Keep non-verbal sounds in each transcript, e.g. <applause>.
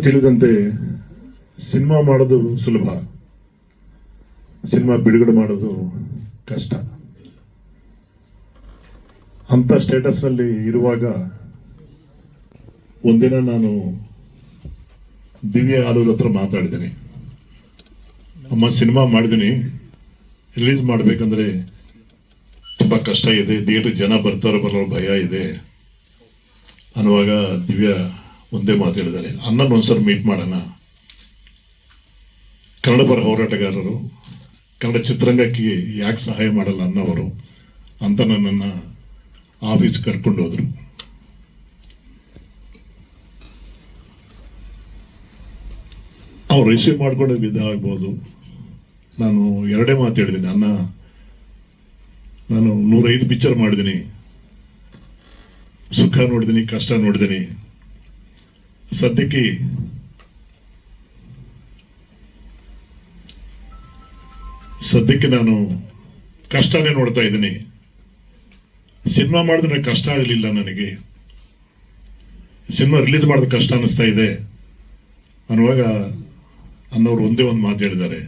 ತಿಳಿದಂತೆ ಸಿನಿಮಾ ಮಾಡೋದು ಸುಲಭ. ಸಿನಿಮಾ ಬಿಡುಗಡೆ ಮಾಡೋದು ಕಷ್ಟ. ಅಂಥ ಸ್ಟೇಟಸ್ನಲ್ಲಿ ಇರುವಾಗ ಒಂದಿನ ನಾನು ದಿವ್ಯ ಆಲೂರ್ ಹತ್ರ ಮಾತಾಡಿದ್ದೀನಿ. ಅಮ್ಮ, ಸಿನಿಮಾ ಮಾಡಿದ್ದೀನಿ. ರಿಲೀಸ್ ಮಾಡಬೇಕಂದ್ರೆ ತುಂಬ ಕಷ್ಟ ಇದೆ. ಥಿಯೇಟರ್ ಜನ ಬರ್ತಾರೋ ಬರೋ ಭಯ ಇದೆ. ಅನ್ನುವಾಗ ದಿವ್ಯ ಒಂದೇ ಮಾತು ಹೇಳಿದ್ದಾರೆ. ಅನ್ನನ್ನು ಒಂದ್ಸರಿ ಮೀಟ್ ಮಾಡೋಣ. ಕನ್ನಡ ಪರ ಹೋರಾಟಗಾರರು, ಕನ್ನಡ ಚಿತ್ರರಂಗಕ್ಕೆ ಯಾಕೆ ಸಹಾಯ ಮಾಡಲ್ಲ ಅನ್ನೋರು ಅಂತ ನನ್ನನ್ನು ಆಫೀಸ್ ಕರ್ಕೊಂಡು ಹೋದರು. ಅವ್ರು ರಿಸೀವ್ ಮಾಡ್ಕೊಳ್ಳೋ ವಿಧ ಆಗ್ಬೋದು ನಾನು ಎರಡೇ ಮಾತು ಹೇಳಿದ್ದೀನಿ. ಅನ್ನ ನಾನು ನೂರೈದು ಪಿಕ್ಚರ್ ಮಾಡಿದ್ದೀನಿ. ಸುಖ ನೋಡಿದ್ದೀನಿ, ಕಷ್ಟ ನೋಡಿದ್ದೀನಿ. ಸದ್ಯಕ್ಕೆ ಸದ್ಯಕ್ಕೆ ನಾನು ಕಷ್ಟನೇ ನೋಡ್ತಾ ಇದ್ದೀನಿ. ಸಿನಿಮಾ ಮಾಡಿದ್ರೆ ಕಷ್ಟ ಆಗಲಿಲ್ಲ ನನಗೆ. ಸಿನಿಮಾ ರಿಲೀಸ್ ಮಾಡೋದು ಕಷ್ಟ ಅನ್ನಿಸ್ತಾ ಇದೆ. ಅನ್ನುವಾಗ ಅನ್ನೋರು ಒಂದೇ ಒಂದು ಮಾತು ಹೇಳಿದ್ದಾರೆ.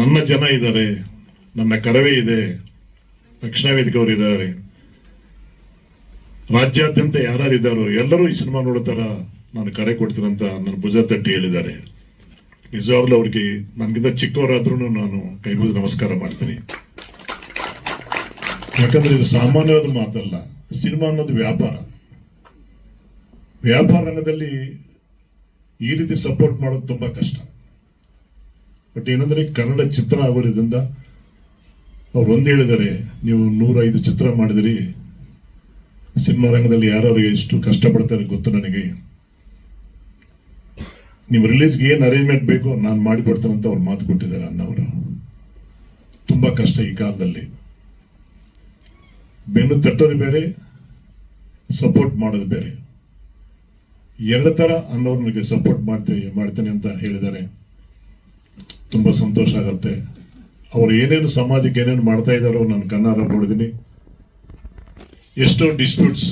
ನನ್ನ ಜನ ಇದ್ದಾರೆ, ನನ್ನ ಕರವೇ ಇದೆ, ರಕ್ಷಣಾ ವೇದಿಕೆ ಅವರು ಇದ್ದಾರೆ. ರಾಜ್ಯಾದ್ಯಂತ ಯಾರ್ಯಾರು ಇದ್ದಾರೋ ಎಲ್ಲರೂ ಈ ಸಿನಿಮಾ ನೋಡ್ತಾರ ನಾನು ಕರೆ ಕೊಡ್ತೀನಂತ ನನ್ನ ಭುಜ ತಟ್ಟಿ ಹೇಳಿದ್ದಾರೆ. ನಿಜವಾಗ್ಲೂ ಅವ್ರಿಗೆ ನನಗಿಂತ ಚಿಕ್ಕವರಾದ್ರೂ ನಾನು ಕೈ ಮುಗಿದು ನಮಸ್ಕಾರ ಮಾಡ್ತೀನಿ. ಯಾಕಂದ್ರೆ ಇದು ಸಾಮಾನ್ಯವಾದ ಮಾತಲ್ಲ, ಸಿನಿಮಾ ಅನ್ನೋದು ವ್ಯಾಪಾರ. ವ್ಯಾಪಾರ ರಂಗದಲ್ಲಿ ಈ ರೀತಿ ಸಪೋರ್ಟ್ ಮಾಡೋದು ತುಂಬಾ ಕಷ್ಟ. ಬಟ್ ಏನಂದ್ರೆ ಕನ್ನಡ ಚಿತ್ರ ಆಗೋದ್ರಿಂದ ಅವ್ರು ಒಂದು ಹೇಳಿದ್ದಾರೆ, ನೀವು ನೂರೈದು ಚಿತ್ರ ಮಾಡಿದಿರಿ ಸಿನಿಮಾ ರಂಗದಲ್ಲಿ ಯಾರು ಎಷ್ಟು ಕಷ್ಟಪಡ್ತಾರೆ ಗೊತ್ತು ನನಗೆ? ನೀವು ರಿಲೀಸ್ಗೆ ಏನು ಅರೇಂಜ್ಮೆಂಟ್ ಬೇಕೋ ನಾನು ಮಾಡಿಕೊಡ್ತೇನೆ ಅಂತ ಅವ್ರು ಮಾತು ಕೊಟ್ಟಿದ್ದಾರೆ ಅಣ್ಣವರು. ತುಂಬಾ ಕಷ್ಟ ಈ ಕಾಲದಲ್ಲಿ. ಬೆನ್ನು ತಟ್ಟೋದು ಬೇರೆ ಸಪೋರ್ಟ್ ಮಾಡೋದು ಬೇರೆ. ಎರಡು ಥರ ಅನ್ನೋರು ನನಗೆ ಸಪೋರ್ಟ್ ಮಾಡ್ತೇವೆ ಮಾಡ್ತೇನೆ ಅಂತ ಹೇಳಿದ್ದಾರೆ. ತುಂಬಾ ಸಂತೋಷ ಆಗುತ್ತೆ. ಅವ್ರು ಏನೇನು ಸಮಾಜಕ್ಕೆ ಏನೇನು ಮಾಡ್ತಾ ಇದ್ದಾರೋ ನಾನು ಕನ್ನಡ ನೋಡಿದ್ದೀನಿ. ಎಷ್ಟೋ ಡಿಸ್ಪ್ಯೂಟ್ಸ್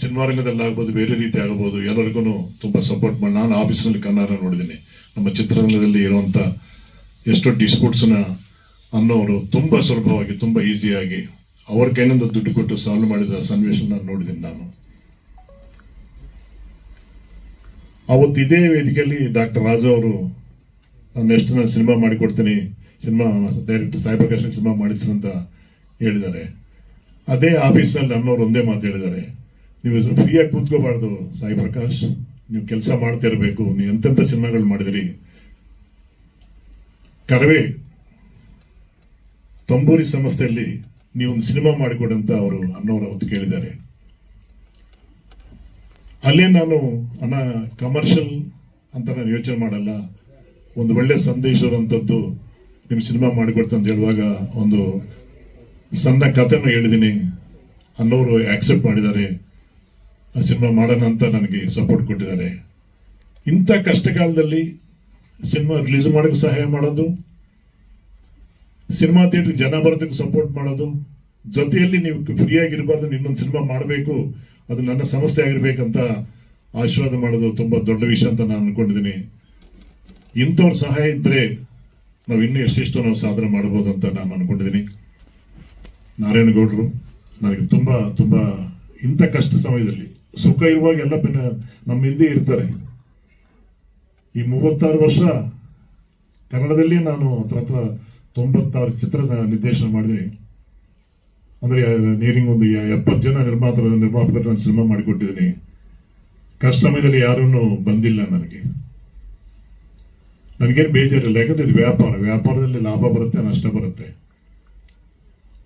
ಸಿನಿಮಾ ರಂಗದಲ್ಲಿ ಆಗ್ಬೋದು ಬೇರೆ ರೀತಿ ಆಗಬಹುದು ಎಲ್ಲರಿಗೂ ತುಂಬಾ ಸಪೋರ್ಟ್ ಮಾಡಿ. ನಾನು ಆಫೀಸ್ನಲ್ಲಿ ಕನ್ನಡ ನೋಡಿದ್ದೀನಿ. ನಮ್ಮ ಚಿತ್ರರಂಗದಲ್ಲಿ ಇರುವಂತ ಎಷ್ಟೋ ಡಿಸ್ಪ್ಯೂಟ್ಸ್ನ ಅನ್ನೋರು ತುಂಬಾ ಸುಲಭವಾಗಿ, ತುಂಬಾ ಈಸಿಯಾಗಿ ಅವ್ರ ಕೈನಿಂದ ದುಡ್ಡು ಕೊಟ್ಟು ಸಾಲ್ವ್ ಮಾಡಿದ ಸನ್ನಿವೇಶನ ನಾನು ನೋಡಿದ್ದೀನಿ ನಾನು. ಅವತ್ತು ಇದೇ ವೇದಿಕೆಯಲ್ಲಿ ಡಾಕ್ಟರ್ ರಾಜು ಅವರು ನಾನು ಎಷ್ಟು ನಾನು ಸಿನಿಮಾ ಮಾಡಿಕೊಡ್ತೀನಿ, cinema, director Sai Prakash cinema ಮಾಡಿಸ್ತೀನಿ ಅಂತ ಹೇಳಿದ್ದಾರೆ. ಅದೇ ಆಫೀಸಲ್ಲಿ ನನ್ನವ್ರು ಒಂದೇ ಮಾತು ಹೇಳಿದ್ದಾರೆ. ನೀವು ಫ್ರೀಯಾಗಿ ಕೂತ್ಕೋಬಾರ್ದು, ಸಾಯಿ ಪ್ರಕಾಶ್. ನೀವು ಕೆಲಸ ಮಾಡ್ತಾ ಇರಬೇಕು. ನೀವು ಎಂತೆಂಥ ಸಿನಿಮಾಗಳು ಮಾಡಿದಿರಿ? ಕರವೇ, ತಂಬೂರಿ ಸಂಸ್ಥೆಯಲ್ಲಿ ನೀವು ಒಂದು ಸಿನಿಮಾ ಮಾಡಿಕೊಡಂತ ಅವರು ಅನ್ನೋರು ಅವತ್ತು ಕೇಳಿದ್ದಾರೆ. ಅಲ್ಲೇ ನಾನು ಅಣ್ಣ ಕಮರ್ಷಿಯಲ್ ಅಂತ ನಾನು ಯೋಚನೆ ಮಾಡಲ್ಲ. ಒಂದು ಒಳ್ಳೆ ಸಂದೇಶ ಇರುವಂಥದ್ದು ನಿಮ್ಮ ಸಿನಿಮಾ ಮಾಡಿಕೊಡ್ತಂತ ಹೇಳುವಾಗ ಒಂದು ಸಣ್ಣ ಕಥೆನೂ ಹೇಳಿದ್ದೀನಿ ಅನ್ನೋರು ಆಕ್ಸೆಪ್ಟ್ ಮಾಡಿದ್ದಾರೆ. ಆ ಸಿನಿಮಾ ಮಾಡೋಣ ಅಂತ ನನಗೆ ಸಪೋರ್ಟ್ ಕೊಟ್ಟಿದ್ದಾರೆ. ಇಂಥ ಕಷ್ಟಕಾಲದಲ್ಲಿ ಸಿನಿಮಾ ರಿಲೀಸ್ ಮಾಡೋಕ್ಕೆ ಸಹಾಯ ಮಾಡೋದು, ಸಿನಿಮಾ ಥಿಯೇಟರ್ ಜನ ಬರೋದಕ್ಕೆ ಸಪೋರ್ಟ್ ಮಾಡೋದು, ಜೊತೆಯಲ್ಲಿ ನೀವು ಫ್ರೀಯಾಗಿ ಇರಬಾರ್ದು ಇನ್ನೊಂದು ಸಿನಿಮಾ ಮಾಡಬೇಕು, ಅದು ನನ್ನ ಸಂಸ್ಥೆ ಆಗಿರ್ಬೇಕಂತ ಆಶೀರ್ವಾದ ಮಾಡೋದು ತುಂಬ ದೊಡ್ಡ ವಿಷಯ ಅಂತ ನಾನು ಅಂದ್ಕೊಂಡಿದ್ದೀನಿ ಇಂಥವ್ರ ಸಹಾಯ ಇದ್ದರೆ ನಾವು ಇನ್ನೂ ಎಷ್ಟೆಷ್ಟು ನಾವು ಸಾಧನೆ ಮಾಡ್ಬೋದು ಅಂತ ನಾನು ಅನ್ಕೊಂಡಿದ್ದೀನಿ. ನಾರಾಯಣಗೌಡರು ನನಗೆ ತುಂಬ ತುಂಬ ಇಂಥ ಕಷ್ಟ ಸಮಯದಲ್ಲಿ ಸುಖ ಇರುವಾಗ ಎಲ್ಲ ಬೆನ್ನ ನಮ್ಮ ಹಿಂದೆ ಇರ್ತಾರೆ. ಈ ಮೂವತ್ತಾರು ವರ್ಷ ಕನ್ನಡದಲ್ಲಿ ನಾನು ಹತ್ರ ಹತ್ರ ತೊಂಬತ್ತಾರು ಚಿತ್ರ ನಿರ್ದೇಶನ ಮಾಡಿದ್ದೀನಿ. ಅಂದ್ರೆ ನೀರಿಂಗ್ ಒಂದು ಎಪ್ಪತ್ತು ಜನ ನಿರ್ಮಾತರ, ನಿರ್ಮಾಪಕರು ನಾನು ಸಿನಿಮಾ ಮಾಡಿಕೊಟ್ಟಿದ್ದೀನಿ. ಕಷ್ಟ ಸಮಯದಲ್ಲಿ ಯಾರೂ ಬಂದಿಲ್ಲ ನನಗೆ. ನನಗೇನು ಬೇಜಾರಿಲ್ಲ, ಯಾಕಂದರೆ ಇದು ವ್ಯಾಪಾರ. ವ್ಯಾಪಾರದಲ್ಲಿ ಲಾಭ ಬರುತ್ತೆ, ನಷ್ಟ ಬರುತ್ತೆ.